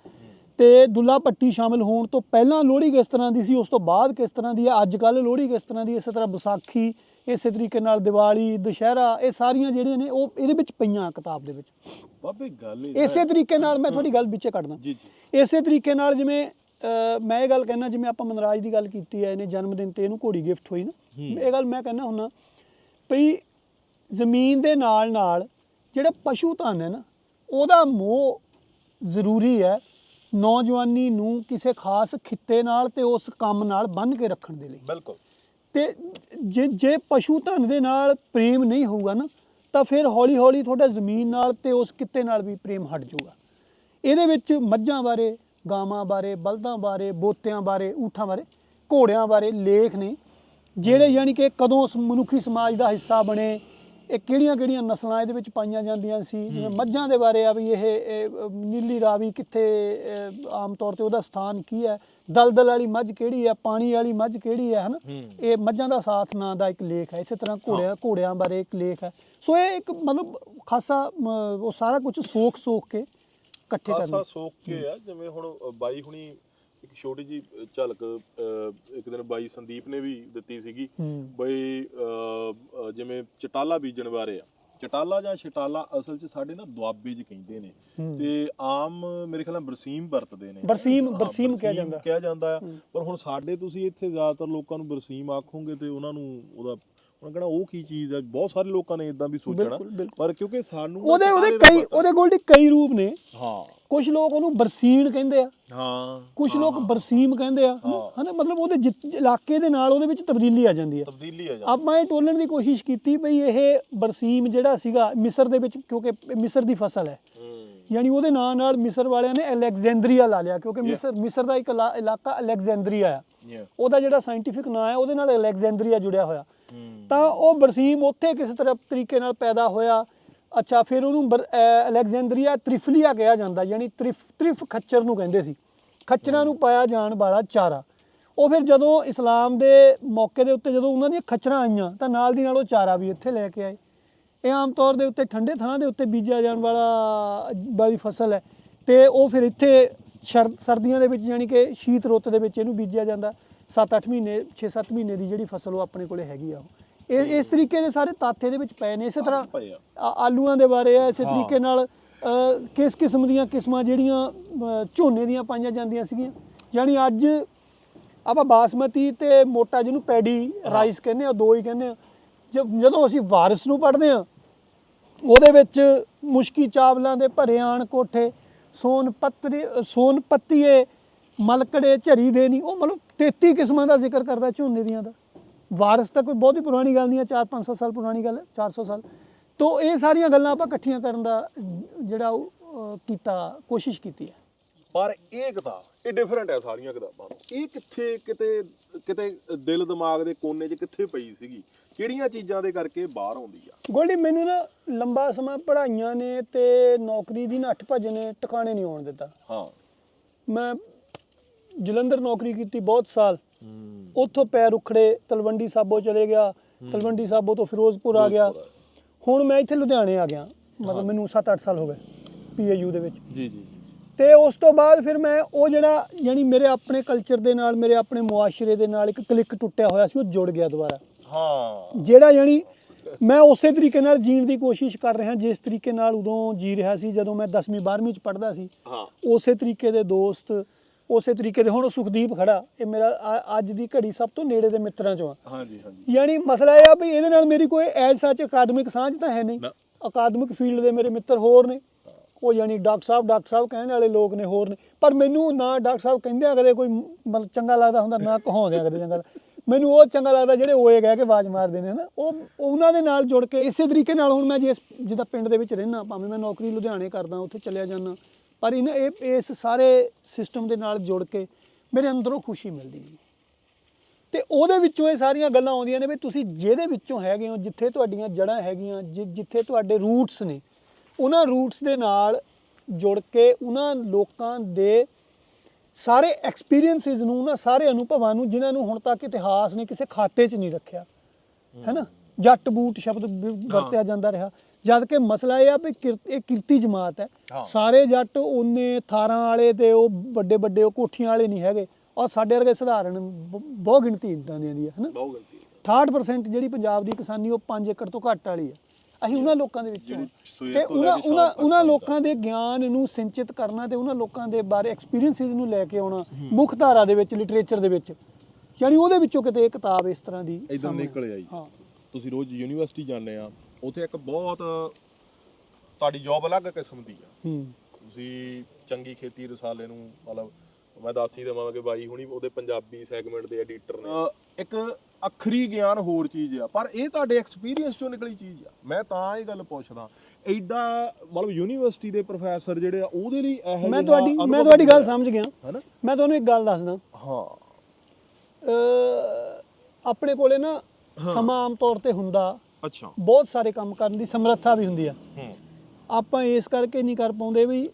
Speaker 2: ਤੇ ਦੁੱਲਾ ਪੱਟੀ ਸ਼ਾਮਿਲ ਹੋਣ ਤੋਂ ਪਹਿਲਾਂ ਲੋਹੜੀ ਕਿਸ ਤਰ੍ਹਾਂ ਦੀ ਸੀ ਉਸ ਤੋਂ ਬਾਅਦ ਕਿਸ ਤਰ੍ਹਾਂ ਦੀ ਹੈ ਅੱਜ ਕੱਲ ਲੋਹੜੀ ਕਿਸ ਤਰ੍ਹਾਂ ਦੀ ਇਸੇ ਤਰ੍ਹਾਂ ਵਿਸਾਖੀ ਇਸੇ ਤਰੀਕੇ ਨਾਲ ਦੀਵਾਲੀ ਦੁਸ਼ਹਿਰਾ ਇਹ ਸਾਰੀਆਂ ਜਿਹੜੀਆਂ ਨੇ ਉਹ ਇਹਦੇ ਵਿੱਚ ਪਈਆਂ ਕਿਤਾਬ ਦੇ ਵਿੱਚ।
Speaker 1: ਬਾਬੇ ਗੱਲ
Speaker 2: ਇਸੇ ਤਰੀਕੇ ਨਾਲ ਮੈਂ ਤੁਹਾਡੀ ਗੱਲ ਵਿੱਚੇ ਕੱਢਦਾ।
Speaker 1: ਜੀ ਜੀ।
Speaker 2: ਇਸੇ ਤਰੀਕੇ ਨਾਲ ਜਿਵੇਂ ਮੈਂ ਇਹ ਗੱਲ ਕਹਿਣਾ ਜਿਵੇਂ ਆਪਾਂ ਮਨਰਾਜ ਦੀ ਗੱਲ ਕੀਤੀ ਹੈ ਇਹਨੇ ਜਨਮ ਦਿਨ ਤੇ ਇਹਨੂੰ ਘੋੜੀ ਗਿਫਟ ਹੋਈ ਨਾ। ਇਹ ਗੱਲ ਮੈਂ ਕਹਿਣਾ ਹੁੰਨਾ ਭਈ ਜ਼ਮੀਨ ਦੇ ਨਾਲ ਨਾਲ ਜਿਹੜਾ ਪਸ਼ੂ ਧਨ ਹੈ ਨਾ ਉਹਦਾ ਮੋਹ ਜ਼ਰੂਰੀ ਹੈ। ਨੌਜਵਾਨੀ ਨੂੰ ਕਿਸੇ ਖਾਸ ਖਿੱਤੇ ਨਾਲ ਤੇ ਉਸ ਕੰਮ ਨਾਲ ਬੰਨ੍ਹ ਕੇ ਰੱਖਣ ਦੇ ਲਈ।
Speaker 1: ਬਿਲਕੁਲ।
Speaker 2: ਤੇ ਜੇ ਜੇ ਪਸ਼ੂ ਧਨ ਦੇ ਨਾਲ ਪ੍ਰੇਮ ਨਹੀਂ ਹੋਊਗਾ ਨਾ ਤਾਂ ਫਿਰ ਹੌਲੀ ਹੌਲੀ ਤੁਹਾਡਾ ਜ਼ਮੀਨ ਨਾਲ ਤੇ ਉਸ ਕਿੱਤੇ ਨਾਲ ਵੀ ਪ੍ਰੇਮ ਹਟ ਜਾਊਗਾ। ਇਹਦੇ ਵਿੱਚ ਮੱਝਾਂ ਬਾਰੇ ਗਾਵਾਂ ਬਾਰੇ ਬਲਦਾਂ ਬਾਰੇ ਬੋਤਿਆਂ ਬਾਰੇ ਊਠਾਂ ਬਾਰੇ ਘੋੜਿਆਂ ਬਾਰੇ ਲੇਖ ਨੇ ਜਿਹੜੇ ਯਾਨੀ ਕਿ ਕਦੋਂ ਉਸ ਮਨੁੱਖੀ ਸਮਾਜ ਦਾ ਹਿੱਸਾ ਬਣੇ ਇਹ ਕਿਹੜੀਆਂ ਕਿਹੜੀਆਂ ਨਸਲਾਂ ਇਹਦੇ ਵਿੱਚ ਪਾਈਆਂ ਜਾਂਦੀਆਂ ਸੀ? ਜਿਵੇਂ ਮੱਝਾਂ ਦੇ ਬਾਰੇ ਆ ਵੀ ਇਹ ਨੀਲੀ ਰਾਵੀ ਕਿੱਥੇ ਆਮ ਤੌਰ ਤੇ ਉਹਦਾ ਸਥਾਨ ਕੀ ਹੈ? ਦਲਦਲ ਵਾਲੀ ਮੱਝ ਕਿਹੜੀ ਹੈ? ਪਾਣੀ ਵਾਲੀ ਮੱਝ ਕਿਹੜੀ ਹੈ? ਹਨਾ। ਇਹ ਮੱਝਾਂ ਦਾ ਸਾਥ ਨਾਂ ਦਾ ਇੱਕ ਲੇਖ ਹੈ। ਇਸੇ ਤਰ੍ਹਾਂ ਘੋੜਿਆਂ ਘੋੜਿਆਂ ਬਾਰੇ ਇੱਕ ਲੇਖ ਹੈ। ਸੋ ਇਹ ਇੱਕ ਮਤਲਬ ਖਾਸਾ ਉਹ ਸਾਰਾ ਕੁਝ ਸੋਖ ਸੋਖ ਕੇ ਇਕੱਠੇ
Speaker 1: ਖਾਸਾ
Speaker 2: ਕਰਨਾ
Speaker 1: ਸੋਕ ਕੇ ਆ। ਜਿਵੇਂ ਹੁਣ ਬਾਈ ਹੁਣੀ ਇੱਕ ਛੋਟੀ ਜੀ ਝਲਕ ਇੱਕ ਦਿਨ ਬਾਈ ਸੰਦੀਪ ਨੇ ਵੀ ਦਿੱਤੀ ਸੀਗੀ। ਬਈ ਜਿਵੇਂ ਚਟਾਲਾ ਬੀਜਣ ਬਾਰੇ ਆ ਚਟਾਲਾ ਜਾਂ ਛਟਾਲਾ ਅਸਲ 'ਚ ਸਾਡੇ ਨਾ ਦੁਆਬੇ 'ਚ ਕਹਿੰਦੇ ਨੇ। ਤੇ ਆਮ ਮੇਰੇ ਖਿਆਲ ਨਾਲ ਬਰਸੀਮ ਵਰਤਦੇ ਨੇ
Speaker 2: ਬਰਸੀਮ- ਬਰਸੀਮ ਕਿਹਾ ਜਾਂਦਾ।
Speaker 1: ਕਿਹਾ ਜਾਂਦਾ ਆ ਪਰ ਹੁਣ ਸਾਡੇ ਤੁਸੀਂ ਇੱਥੇ ਜ਼ਿਆਦਾਤਰ ਲੋਕਾਂ ਨੂੰ ਬਰਸੀਮ ਆਖੋਗੇ ਤੇ ਉਹਨਾਂ ਨੂੰ ਉਹਦਾ ਉਹਨਾਂ ਕਹਣਾ ਉਹ ਕੀ ਚੀਜ਼ ਹੈ ਬਹੁਤ ਸਾਰੇ ਲੋਕਾਂ ਨੇ ਇਦਾਂ ਵੀ ਸੋਚਣਾ। ਪਰ ਕਿਉਂਕਿ ਸਾਨੂੰ
Speaker 2: ਉਹਦੇ ਉਹਦੇ ਕਈ। ਉਹਦੇ ਕੋਲ ਕਈ ਰੂਪ ਨੇ
Speaker 1: ਹਾਂ
Speaker 2: ਕੁਝ ਲੋਕ ਉਹਨੂੰ ਬਰਸੀਨ ਕਹਿੰਦੇ ਆ।
Speaker 1: ਹਾਂ।
Speaker 2: ਕੁਝ ਲੋਕ ਬਰਸੀਮ ਕਹਿੰਦੇ ਆ। ਹਨਾ ਮਤਲਬ ਉਹਦੇ ਜਿ- ਇਲਾਕੇ ਦੇ ਨਾਲ ਉਹਦੇ ਵਿੱਚ ਤਬਦੀਲੀ ਆ ਜਾਂਦੀ ਹੈ
Speaker 1: ਤਬਦੀਲੀ ਆ ਜਾਂਦੀ।
Speaker 2: ਆਪਾਂ ਇਹ ਟੋਲਣ ਦੀ ਕੋਸ਼ਿਸ਼ ਕੀਤੀ ਭਈ ਇਹ ਬਰਸੀਮ ਜਿਹੜਾ ਸੀਗਾ ਮਿਸਰ ਦੇ ਵਿੱਚ ਕਿਉਂਕਿ ਮਿਸਰ ਦੀ ਫਸਲ ਹੈ।
Speaker 1: ਹੂੰ।
Speaker 2: ਯਾਨੀ ਉਹਦੇ ਨਾਂ ਨਾਲ ਮਿਸਰ ਵਾਲਿਆਂ ਨੇ ਅਲੈਗਜ਼ੈਂਡਰੀਆ ਲਾ ਲਿਆ ਕਿਉਂਕਿ ਮਿਸਰ ਮਿਸਰ ਦਾ ਇੱਕ ਇਲਾ- ਇਲਾਕਾ ਅਲੈਗਜ਼ੈਂਡਰੀਆ ਆ।
Speaker 1: Yeah.
Speaker 2: ਉਹਦਾ ਜਿਹੜਾ ਸਾਇੰਟੀਫਿਕ ਨਾਂ ਹੈ ਉਹਦੇ ਨਾਲ ਅਲੈਗਜ਼ੈਂਡਰੀਆ ਜੁੜਿਆ ਹੋਇਆ।
Speaker 1: ਹੂੰ।
Speaker 2: ਤਾਂ ਉਹ ਬਰਸੀਮ ਉੱਥੇ ਕਿਸੇ ਤਰ੍ਹਾਂ ਤਰੀਕੇ ਨਾਲ ਪੈਦਾ ਹੋਇਆ ਅੱਛਾ, ਫਿਰ ਉਹਨੂੰ ਬਰ- ਅਹ, ਅਲੈਗਜ਼ੈਂਡਰੀਆ ਤ੍ਰਿਫਲੀਆ ਕਿਹਾ ਜਾਂਦਾ, ਯਾਨੀ ਤ੍ਰਿਫ ਤ੍ਰਿਫ ਖੱਚਰ ਨੂੰ ਕਹਿੰਦੇ ਸੀ। ਖੱਚਰਾਂ ਨੂੰ ਪਾਇਆ ਜਾਣ ਵਾਲਾ ਚਾਰਾ। ਉਹ ਫਿਰ ਜਦੋਂ ਇਸਲਾਮ ਦੇ ਮੌਕੇ ਦੇ ਉੱਤੇ ਜਦੋਂ ਉਹਨਾਂ ਦੀਆਂ ਖੱਚਰਾਂ ਆਈਆਂ, ਤਾਂ ਨਾਲ ਦੀ ਨਾਲ ਉਹ ਚਾਰਾ ਵੀ ਇੱਥੇ ਲੈ ਕੇ ਆਏ। ਇਹ ਆਮ ਤੌਰ ਦੇ ਉੱਤੇ ਠੰਡੇ ਥਾਂ ਦੇ ਉੱਤੇ ਬੀਜਿਆ ਜਾਣ ਵਾਲਾ, ਵਾਲੀ ਫਸਲ ਹੈ। ਤੇ ਉਹ ਫਿਰ ਇੱਥੇ ਸ਼ਰ- ਸਰਦੀਆਂ ਦੇ ਵਿੱਚ ਯਾਨੀ ਕਿ ਸ਼ੀਤ ਰੁੱਤ ਦੇ ਵਿੱਚ ਇਹਨੂੰ ਬੀਜਿਆ ਜਾਂਦਾ। 7-8 ਮਹੀਨੇ 6-7 ਮਹੀਨੇ ਦੀ ਜਿਹੜੀ ਫਸਲ ਉਹ ਆਪਣੇ ਕੋਲੇ ਹੈਗੀ ਆ ਉਹ। ਇਹ ਇਸ ਤਰੀਕੇ ਦੇ ਸਾਰੇ ਤੱਥ ਇਹਦੇ ਵਿੱਚ ਪਏ ਨੇ ਇਸੇ ਤਰ੍ਹਾਂ
Speaker 1: ਪਏ ਆ।
Speaker 2: ਆ- ਆਲੂਆਂ ਦੇ ਬਾਰੇ ਆ ਇਸੇ। ਤਰੀਕੇ ਨਾਲ ਅ, ਕਿਸ ਕਿਸਮ ਦੀਆਂ ਕਿਸਮਾਂ ਜਿਹੜੀਆਂ ਅ, ਝੋਨੇ ਦੀਆਂ ਪਾਈਆਂ ਜਾਂਦੀਆਂ ਸੀਗੀਆਂ। ਯਾਨੀ ਅੱਜ ਆਪਾਂ ਬਾਸਮਤੀ ਤੇ ਮੋਟਾ ਜਿਹਨੂੰ ਪੈਡੀ ਰਾਈਸ ਕਹਿੰਦੇ ਆ ਦੋ ਹੀ ਕਹਿੰਦੇ ਆ। ਜਦ- ਜਦੋਂ ਅਸੀਂ ਵਾਰਿਸ ਨੂੰ ਪੜ੍ਹਦੇ ਆ ਉਹਦੇ ਵਿੱਚ ਮੁਸ਼ਕੀ ਚਾਵਲਾਂ ਦੇ ਭਰੇ ਆਣ ਕੋਠੇ ਸੋਨ ਪੱਤਰੀ ਸੋਨ ਪੱਤੀਏ ਮਲਕੜੇ ਝਰੀ ਦੇ ਨਹੀਂ ਉਹ ਮਤਲਬ 33 ਕਿਸਮਾਂ ਦਾ ਜ਼ਿਕਰ ਕਰਦਾ ਝੋਨੇ ਦੀਆਂ ਦਾ। ਵਾਰਸ ਤਾਂ ਕੋਈ ਬਹੁਤੀ ਪੁਰਾਣੀ ਗੱਲ ਨਹੀਂ ਹੈ 4-500 ਸਾਲ ਪੁਰਾਣੀ ਗੱਲ ਹੈ 400 ਸਾਲ। ਤੋਂ ਇਹ ਸਾਰੀਆਂ ਗੱਲਾਂ ਆਪਾਂ ਇਕੱਠੀਆਂ ਕਰਨ ਦਾ ਜਿਹੜਾ ਉਹ, ਕੀਤਾ ਕੋਸ਼ਿਸ਼ ਕੀਤੀ ਹੈ।
Speaker 1: ਪਰ ਇਹ ਕਿਤਾਬ ਇਹ ਡਿਫਰੈਂਟ ਹੈ ਸਾਰੀਆਂ ਕਿਤਾਬਾਂ ਤੋਂ। ਇਹ ਕਿੱਥੇ ਕਿਤੇ ਕਿਤੇ ਦਿਲ ਦਿਮਾਗ ਦੇ ਕੋਨੇ 'ਚ ਕਿੱਥੇ ਪਈ ਸੀਗੀ? ਕਿਹੜੀਆਂ ਚੀਜ਼ਾਂ ਦੇ ਕਰਕੇ ਬਾਹਰ ਆਉਂਦੀ ਆ?
Speaker 2: ਗੋਲਡੀ ਮੈਨੂੰ ਨਾ ਲੰਬਾ ਸਮਾਂ ਪੜ੍ਹਾਈਆਂ ਨੇ ਤੇ ਨੌਕਰੀ ਦੀ ਨੱਠ ਭੱਜ ਨੇ ਟਿਕਾਣੇ ਨਹੀਂ ਆਉਣ ਦਿੱਤਾ।
Speaker 1: ਹਾਂ।
Speaker 2: ਮੈਂ ਜਲੰਧਰ ਨੌਕਰੀ ਕੀਤੀ ਬਹੁਤ ਸਾਲ।
Speaker 1: ਹੂੰ
Speaker 2: ਉੱਥੋਂ ਪੈਰ ਉਖੜੇ ਤਲਵੰਡੀ ਸਾਬੋ ਚਲੇ ਗਿਆ ਤਲਵੰਡੀ ਸਾਬੋ ਤੋਂ ਫਿਰੋਜ਼ਪੁਰ ਆ ਗਿਆ। ਹੁਣ ਮੈਂ ਇੱਥੇ ਲੁਧਿਆਣੇ ਆ ਗਿਆ ਮਤਲਬ ਮੈਨੂੰ 7-8 ਸਾਲ ਹੋ ਗਏ ਪੀਏਯੂ ਦੇ ਵਿੱਚ।
Speaker 1: ਜੀ ਜੀ
Speaker 2: ਤੇ ਉਸ ਤੋਂ ਬਾਅਦ ਫਿਰ ਮੈਂ ਉਹ ਜਿਹੜਾ ਯਾਨੀ ਮੇਰੇ ਆਪਣੇ ਕਲਚਰ ਦੇ ਨਾਲ ਮੇਰੇ ਆਪਣੇ ਮੁਆਸ਼ਰੇ ਦੇ ਨਾਲ ਇੱਕ ਕਲਿੱਕ ਟੁੱਟਿਆ ਹੋਇਆ ਸੀ ਉਹ ਜੁੜ ਗਿਆ ਦੁਬਾਰਾ।
Speaker 1: ਹਾਂ।
Speaker 2: ਜਿਹੜਾ ਯਾਨੀ ਮੈਂ ਉਸੇ ਤਰੀਕੇ ਨਾਲ ਜੀਣ ਦੀ ਕੋਸ਼ਿਸ਼ ਕਰ ਰਿਹਾ ਜਿਸ ਤਰੀਕੇ ਨਾਲ ਉਦੋਂ ਜੀ ਰਿਹਾ ਸੀ ਜਦੋਂ ਮੈਂ 10ਵੀਂ 12ਵੀਂ ਚ ਪੜ੍ਹਦਾ ਸੀ।
Speaker 1: ਹਾਂ।
Speaker 2: ਉਸੇ ਤਰੀਕੇ ਦੇ ਦੋਸਤ ਉਸੇ ਤਰੀਕੇ ਦੇ ਹੁਣ ਸੁਖਦੀਪ ਖੜਾ ਇਹ ਮੇਰਾ ਅ- ਅੱਜ ਦੀ ਘੜੀ ਸਭ ਤੋਂ ਨੇੜੇ ਦੇ ਮਿੱਤਰਾਂ ਚੋਂ ਆ।
Speaker 1: ਹਾਂਜੀ ਹਾਂਜੀ।
Speaker 2: ਯਾਨੀ ਮਸਲਾ ਇਹ ਆ ਵੀ ਇਹਦੇ ਨਾਲ ਮੇਰੀ ਕੋਈ ਐਜ ਸੱਚ ਅਕਾਦਮਿਕ ਸਾਂਝ ਤਾਂ ਹੈ ਨਹੀਂ।
Speaker 1: ਨਾ।
Speaker 2: ਅਕਾਦਮਿਕ ਫੀਲਡ ਦੇ ਮੇਰੇ ਮਿੱਤਰ ਹੋਰ ਨੇ। ਉਹ ਯਾਨੀ ਡਾਕਟਰ ਸਾਹਿਬ ਡਾਕਟਰ ਸਾਹਿਬ ਕਹਿਣ ਵਾਲੇ ਲੋਕ ਨੇ ਹੋਰ ਨੇ। ਪਰ ਮੈਨੂੰ ਨਾ ਡਾਕਟਰ ਸਾਹਿਬ ਕਹਿੰਦੇ ਆ ਕਦੇ ਕੋਈ ਮਤਲਬ ਚੰਗਾ ਲੱਗਦਾ ਹੁੰਦਾ ਨਾ ਕਹਾਉਂਦੇ ਆ ਕਦੇ ਚੰਗਾ ਲੱਗਦਾ। ਮੈਨੂੰ ਉਹ ਚੰਗਾ ਲੱਗਦਾ ਜਿਹੜੇ ਓਏ ਗਏ ਕਿ ਆਵਾਜ਼ ਮਾਰਦੇ ਨੇ ਨਾ ਉਹ ਉਹਨਾਂ ਦੇ ਨਾਲ ਜੁੜ ਕੇ ਇਸੇ ਤਰੀਕੇ ਨਾਲ ਹੁਣ ਮੈਂ ਜਿਸ ਜਿੱਦਾਂ ਪਿੰਡ ਦੇ ਵਿੱਚ ਰਹਿਣਾ ਭਾਵੇਂ ਮੈਂ ਨੌਕਰੀ ਲੁਧਿਆਣੇ ਕਰਦਾ ਉੱਥੇ ਚਲਿਆ ਜਾਂਦਾ। ਪਰ ਇਹਨਾਂ ਇਹ ਇਸ ਸਾਰੇ ਸਿਸਟਮ ਦੇ ਨਾਲ ਜੁੜ ਕੇ ਮੇਰੇ ਅੰਦਰੋਂ ਖੁਸ਼ੀ ਮਿਲਦੀ ਹੈ। ਤੇ ਉਹਦੇ ਵਿੱਚੋਂ ਇਹ ਸਾਰੀਆਂ ਗੱਲਾਂ ਆਉਂਦੀਆਂ ਨੇ ਵੀ ਤੁਸੀਂ ਜਿਹਦੇ ਵਿੱਚੋਂ ਹੈਗੇ ਹੋ ਜਿੱਥੇ ਤੁਹਾਡੀਆਂ ਜੜ੍ਹਾਂ ਹੈਗੀਆਂ ਜਿੱਥੇ ਤੁਹਾਡੇ ਰੂਟਸ ਨੇ ਉਹਨਾਂ ਰੂਟਸ ਦੇ ਨਾਲ ਜੁੜ ਕੇ ਉਹਨਾਂ ਲੋਕਾਂ ਦੇ ਸਾਰੇ ਐਕਸਪੀਰੀਐਂਸਿਸ ਨੂੰ ਉਹਨਾਂ ਸਾਰੇ ਅਨੁਭਵਾਂ ਨੂੰ ਜਿਨ੍ਹਾਂ ਨੂੰ ਹੁਣ ਤੱਕ ਇਤਿਹਾਸ ਨੇ ਕਿਸੇ ਖਾਤੇ 'ਚ ਨਹੀਂ ਰੱਖਿਆ ਹੈਨਾ ਜੱਟ ਬੂਟ ਸ਼ਬਦ ਵਰਤਿਆ ਜਾਂਦਾ ਰਿਹਾ। ਜਦ ਕਿ ਮਸਲਾ ਇਹ ਆ ਵੀ ਕਿਰਤ- ਇਹ ਕਿਰਤੀ ਜਮਾਤ ਹੈ।
Speaker 1: ਹਾਂ।
Speaker 2: ਸਾਰੇ ਜੱਟ ਉਹਨੇ ਥਾਰਾਂ ਵਾਲੇ ਤੇ ਉਹ ਵੱਡੇ ਵੱਡੇ ਉਹ ਕੋਠੀਆਂ ਵਾਲੇ ਨਹੀਂ ਹੈਗੇ। ਔਰ ਸਾਡੇ ਵਰਗੇ ਸਧਾਰਨ ਬ- ਬਹੁਤ ਗਿਣਤੀ ਇਦਾਂ ਦੀਆਂ ਦੀ ਹੈ ਹੈਨਾ?
Speaker 1: ਬਹੁਤ ਗਲਤੀ ਹੈ।
Speaker 2: 68% ਜਿਹੜੀ ਪੰਜਾਬ ਦੀ ਕਿਸਾਨੀ ਉਹ 5 ਏਕੜ ਤੋਂ ਘੱਟ ਵਾਲੀ ਹੈ। ਅਸੀਂ ਉਹਨਾਂ ਲੋਕਾਂ ਦੇ ਵਿੱਚੋਂ ਹਾਂ।
Speaker 1: ਜਿਹੜੀ ਸਵੇਰ
Speaker 2: ਤੇ
Speaker 1: ਤੋਂ ਲੈ
Speaker 2: ਉਹਨਾਂ
Speaker 1: ਕੇ
Speaker 2: ਉਹਨਾਂ
Speaker 1: ਤੱਕ
Speaker 2: ਉਹਨਾਂ ਲੋਕਾਂ ਦੇ ਗਿਆਨ ਨੂੰ ਸਿੰਚਿਤ ਕਰਨਾ ਤੇ ਉਹਨਾਂ ਲੋਕਾਂ ਦੇ ਬਾਰੇ ਐਕਸਪੀਰੀਐਂਸਿਸ ਨੂੰ ਲੈ ਕੇ ਆਉਣਾ ਮੁੱਖ ਧਾਰਾ ਦੇ ਵਿੱਚ ਲਿਟਰੇਚਰ ਦੇ ਵਿੱਚ। ਯਾਨੀ ਉਹਦੇ ਵਿੱਚੋਂ ਕਿਤੇ ਇਹ ਕਿਤਾਬ ਇਸ ਤਰ੍ਹਾਂ ਦੀ
Speaker 1: ਇਦਾਂ
Speaker 2: ਸਾਹਮਣੇ-
Speaker 1: ਨਿਕਲ ਆਈ।
Speaker 2: ਹਾਂ।
Speaker 1: ਤੁਸੀਂ ਰੋਜ਼ ਯੂਨੀਵਰਸਿਟੀ ਜਾਂਦੇ ਆ ਉੱਥੇ ਇੱਕ ਬਹੁਤ ਤੁਹਾਡੀ ਜੌਬ ਅਲੱਗ ਕਿਸਮ ਦੀ ਆ।
Speaker 2: ਹੂੰ।
Speaker 1: ਤੁਸੀਂ ਚੰਗੀ ਖੇਤੀ ਰਸਾਲੇ ਨੂੰ ਮਤਲਬ ਮੈਂ ਦੱਸ ਹੀ ਦੇਵਾਂ ਕਿ ਬਾਈ ਹੁਣੀ ਉਹਦੇ ਪੰਜਾਬੀ ਸੈਗਮੈਂਟ ਦੇ ਐਡੀਟਰ ਨੇ। ਇੱਕ ਅਖਰੀ ਗਿਆਨ ਹੋਰ ਚੀਜ਼ ਆ ਪਰ ਇਹ ਤੁਹਾਡੇ ਐਕਸਪੀਰੀਅੰਸ ਚੋਂ ਨਿਕਲੀ ਚੀਜ਼ ਆ। ਮੈਂ ਤਾਂ ਇਹ ਗੱਲ ਪੁੱਛਦਾ ਐਡਾ ਮਤਲਬ ਯੂਨੀਵਰਸਿਟੀ ਦੇ ਪ੍ਰੋਫੈਸਰ ਜਿਹੜੇ ਆ ਉਹਦੇ ਲਈ ਇਹ
Speaker 2: ਮੈਂ ਤੁਹਾਡੀ ਮੈਂ ਤੁਹਾਡੀ ਗੱਲ ਸਮਝ ਗਿਆ।
Speaker 1: ਹੈਨਾ?
Speaker 2: ਮੈਂ ਤੁਹਾਨੂੰ ਇੱਕ ਗੱਲ ਦੱਸਦਾ।
Speaker 1: ਹਾਂ।
Speaker 2: ਆਪਣੇ ਕੋਲੇ ਨਾ ਸਮਾਂ ਆਮ ਤੌਰ ਤੇ ਹੁੰਦਾ।
Speaker 1: ਅੱਛਾ।
Speaker 2: ਬਹੁਤ ਸਾਰੇ ਕੰਮ ਕਰਨ ਦੀ ਸਮਰੱਥਾ ਵੀ ਹੁੰਦੀ ਆ।
Speaker 1: ਹੂੰ।
Speaker 2: ਆਪਾਂ ਇਸ ਕਰਕੇ ਨਹੀਂ ਕਰ ਪਾਉਂਦੇ ਵੀ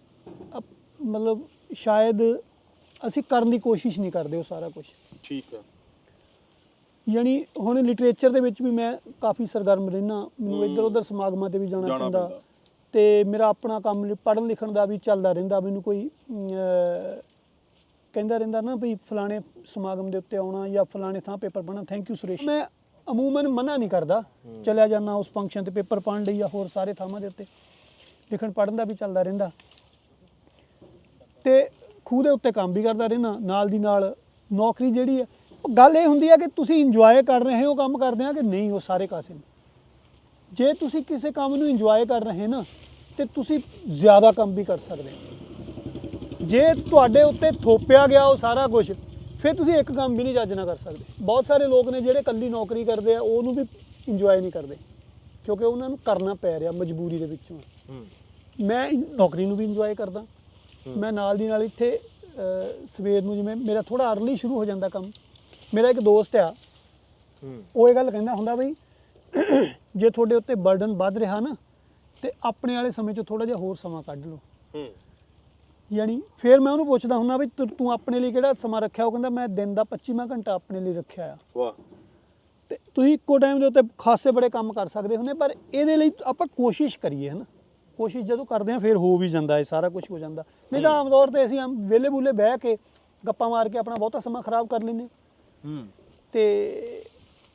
Speaker 2: ਅਪ- ਮਤਲਬ ਸ਼ਾਇਦ ਅਸੀਂ ਕਰਨ ਦੀ ਕੋਸ਼ਿਸ਼ ਨਹੀਂ ਕਰਦੇ ਉਹ ਸਾਰਾ ਕੁਝ
Speaker 1: ਠੀਕ ਆ।
Speaker 2: ਯਾਨੀ ਹੁਣ ਲਿਟਰੇਚਰ ਦੇ ਵਿੱਚ ਵੀ ਮੈਂ ਕਾਫੀ ਸਰਗਰਮ ਰਹਿਣਾ ਮੈਨੂੰ ਇੱਧਰ ਉੱਧਰ ਸਮਾਗਮਾਂ ਤੇ ਵੀ ਜਾਣਾ
Speaker 1: ਜਾਣਾ
Speaker 2: ਪੈਂਦਾ।
Speaker 1: ਪੈਂਦਾ।
Speaker 2: ਤੇ ਮੇਰਾ ਆਪਣਾ ਕੰਮ ਪੜ੍ਹਨ ਲਿਖਣ ਦਾ ਵੀ ਚੱਲਦਾ ਰਹਿੰਦਾ ਮੈਨੂੰ ਕੋਈ ਅਮ, ਅਹ, ਕਹਿੰਦਾ ਰਹਿੰਦਾ ਨਾ ਵੀ ਫਲਾਣੇ ਸਮਾਗਮ ਦੇ ਉੱਤੇ ਆਉਣਾ ਜਾਂ ਫਲਾਣੇ ਥਾਂ ਪੇਪਰ ਪੜ੍ਹਨਾ। Thank you Suresh. ਮੈਂ ਅਮੂਮਨ ਮਨਾ ਨਹੀਂ ਕਰਦਾ। ਚਲਿਆ ਜਾਂਦਾ ਉਸ ਫੰਕਸ਼ਨ ਤੇ ਪੇਪਰ ਪੜ੍ਹਨ ਲਈ ਜਾਂ ਹੋਰ ਸਾਰੇ ਥਾਵਾਂ ਦੇ ਉੱਤੇ। ਲਿਖਣ ਪੜ੍ਹਨ ਦਾ ਵੀ ਚੱਲਦਾ ਰਹਿੰਦਾ। ਤੇ ਖੂਹ ਦੇ ਉੱਤੇ ਕੰਮ ਵੀ ਕਰਦਾ ਰਹਿਣਾ ਨਾਲ ਦੀ ਨਾਲ ਨੌਕਰੀ ਜਿਹੜੀ ਹੈ, ਉਹ ਗੱਲ ਇਹ ਹੁੰਦੀ ਹੈ ਕਿ ਤੁਸੀਂ ਇੰਜੋਏ ਕਰ ਰਹੇ ਹੋ, ਕੰਮ ਕਰਦੇ ਆ ਕਿ ਨਹੀਂ ਉਹ ਸਾਰੇ ਕਾਸੇ ਨੇ। ਜੇ ਤੁਸੀਂ ਕਿਸੇ ਕੰਮ ਨੂੰ ਇੰਜੋਏ ਕਰ ਰਹੇ ਨਾ, ਤੇ ਤੁਸੀਂ ਜ਼ਿਆਦਾ ਕੰਮ ਵੀ ਕਰ ਸਕਦੇ ਜੇ ਤੁਹਾਡੇ ਉੱਤੇ ਥੋਪਿਆ ਗਿਆ ਉਹ ਸਾਰਾ ਕੁਝ ਫਿਰ ਤੁਸੀਂ ਇੱਕ ਕੰਮ ਵੀ ਨਹੀਂ ਚੱਜ ਨਾਲ ਕਰ ਸਕਦੇ। ਬਹੁਤ ਸਾਰੇ ਲੋਕ ਨੇ ਜਿਹੜੇ ਇਕੱਲੀ ਨੌਕਰੀ ਕਰਦੇ ਆ ਉਹਨੂੰ ਵੀ ਇੰਜੋਏ ਨਹੀਂ ਕਰਦੇ। ਕਿਉਂਕਿ ਉਹਨਾਂ ਨੂੰ ਕਰਨਾ ਪੈ ਰਿਹਾ ਮਜਬੂਰੀ ਦੇ ਵਿੱਚੋਂ। ਮੈਂ ਨੌਕਰੀ ਨੂੰ ਵੀ ਇੰਜੋਏ ਕਰਦਾ। ਮੈਂ ਨਾਲ ਦੀ ਨਾਲ ਇੱਥੇ ਸਵੇਰ ਨੂੰ ਜਿਵੇਂ ਮੇਰਾ ਥੋੜਾ ਅਰਲੀ ਸ਼ੁਰੂ ਹੋ ਜਾਂਦਾ ਕੰਮ। ਮੇਰਾ ਇੱਕ ਦੋਸਤ ਆ। ਉਹ ਇਹ ਗੱਲ ਕਹਿੰਦਾ ਹੁੰਦਾ ਬਈ ਜੇ ਤੁਹਾਡੇ ਉੱਤੇ ਬਰਡਨ ਵੱਧ ਰਿਹਾ ਨਾ ਤੇ ਆਪਣੇ ਵਾਲੇ ਸਮੇਂ 'ਚ ਥੋੜਾ ਜਿਹਾ ਹੋਰ ਸਮਾਂ ਕੱਢ ਲਓ। ਯਾਨੀ ਫਿਰ ਮੈਂ ਉਹਨੂੰ ਪੁੱਛਦਾ ਹੁੰਦਾ ਵੀ ਤੂੰ ਤੂੰ ਆਪਣੇ ਲਈ ਕਿਹੜਾ ਸਮਾਂ ਰੱਖਿਆ? ਉਹ ਕਹਿੰਦਾ ਮੈਂ ਦਿਨ ਦਾ 25ਵਾਂ ਘੰਟਾ ਆਪਣੇ ਲਈ ਰੱਖਿਆ ਆ।
Speaker 1: ਵਾਹ।
Speaker 2: ਤੇ ਤੁਸੀਂ ਇੱਕੋ ਟਾਈਮ ਦੇ ਉੱਤੇ ਖਾਸੇ ਬੜੇ ਕੰਮ ਕਰ ਸਕਦੇ ਹੁੰਦੇ ਪਰ ਇਹਦੇ ਲਈ ਆਪਾਂ ਕੋਸ਼ਿਸ਼ ਕਰੀਏ ਹਨਾ। ਕੋਸ਼ਿਸ਼ ਜਦੋਂ ਕਰਦੇ ਆ ਫਿਰ ਹੋ ਵੀ ਜਾਂਦਾ ਇਹ ਸਾਰਾ ਕੁਝ ਹੋ ਜਾਂਦਾ। ਨਹੀਂ ਤਾਂ ਆਮ ਤੌਰ ਤੇ ਅਸੀਂ ਆਮ ਵਿਹਲੇ ਬੁੱਲੇ ਬਹਿ ਕੇ ਗੱਪਾਂ ਮਾਰ ਕੇ ਆਪਣਾ ਬਹੁਤਾ ਸਮਾਂ ਖਰਾਬ ਕਰ ਲੈਂਦੇ
Speaker 1: ਹੂੰ।
Speaker 2: ਤੇ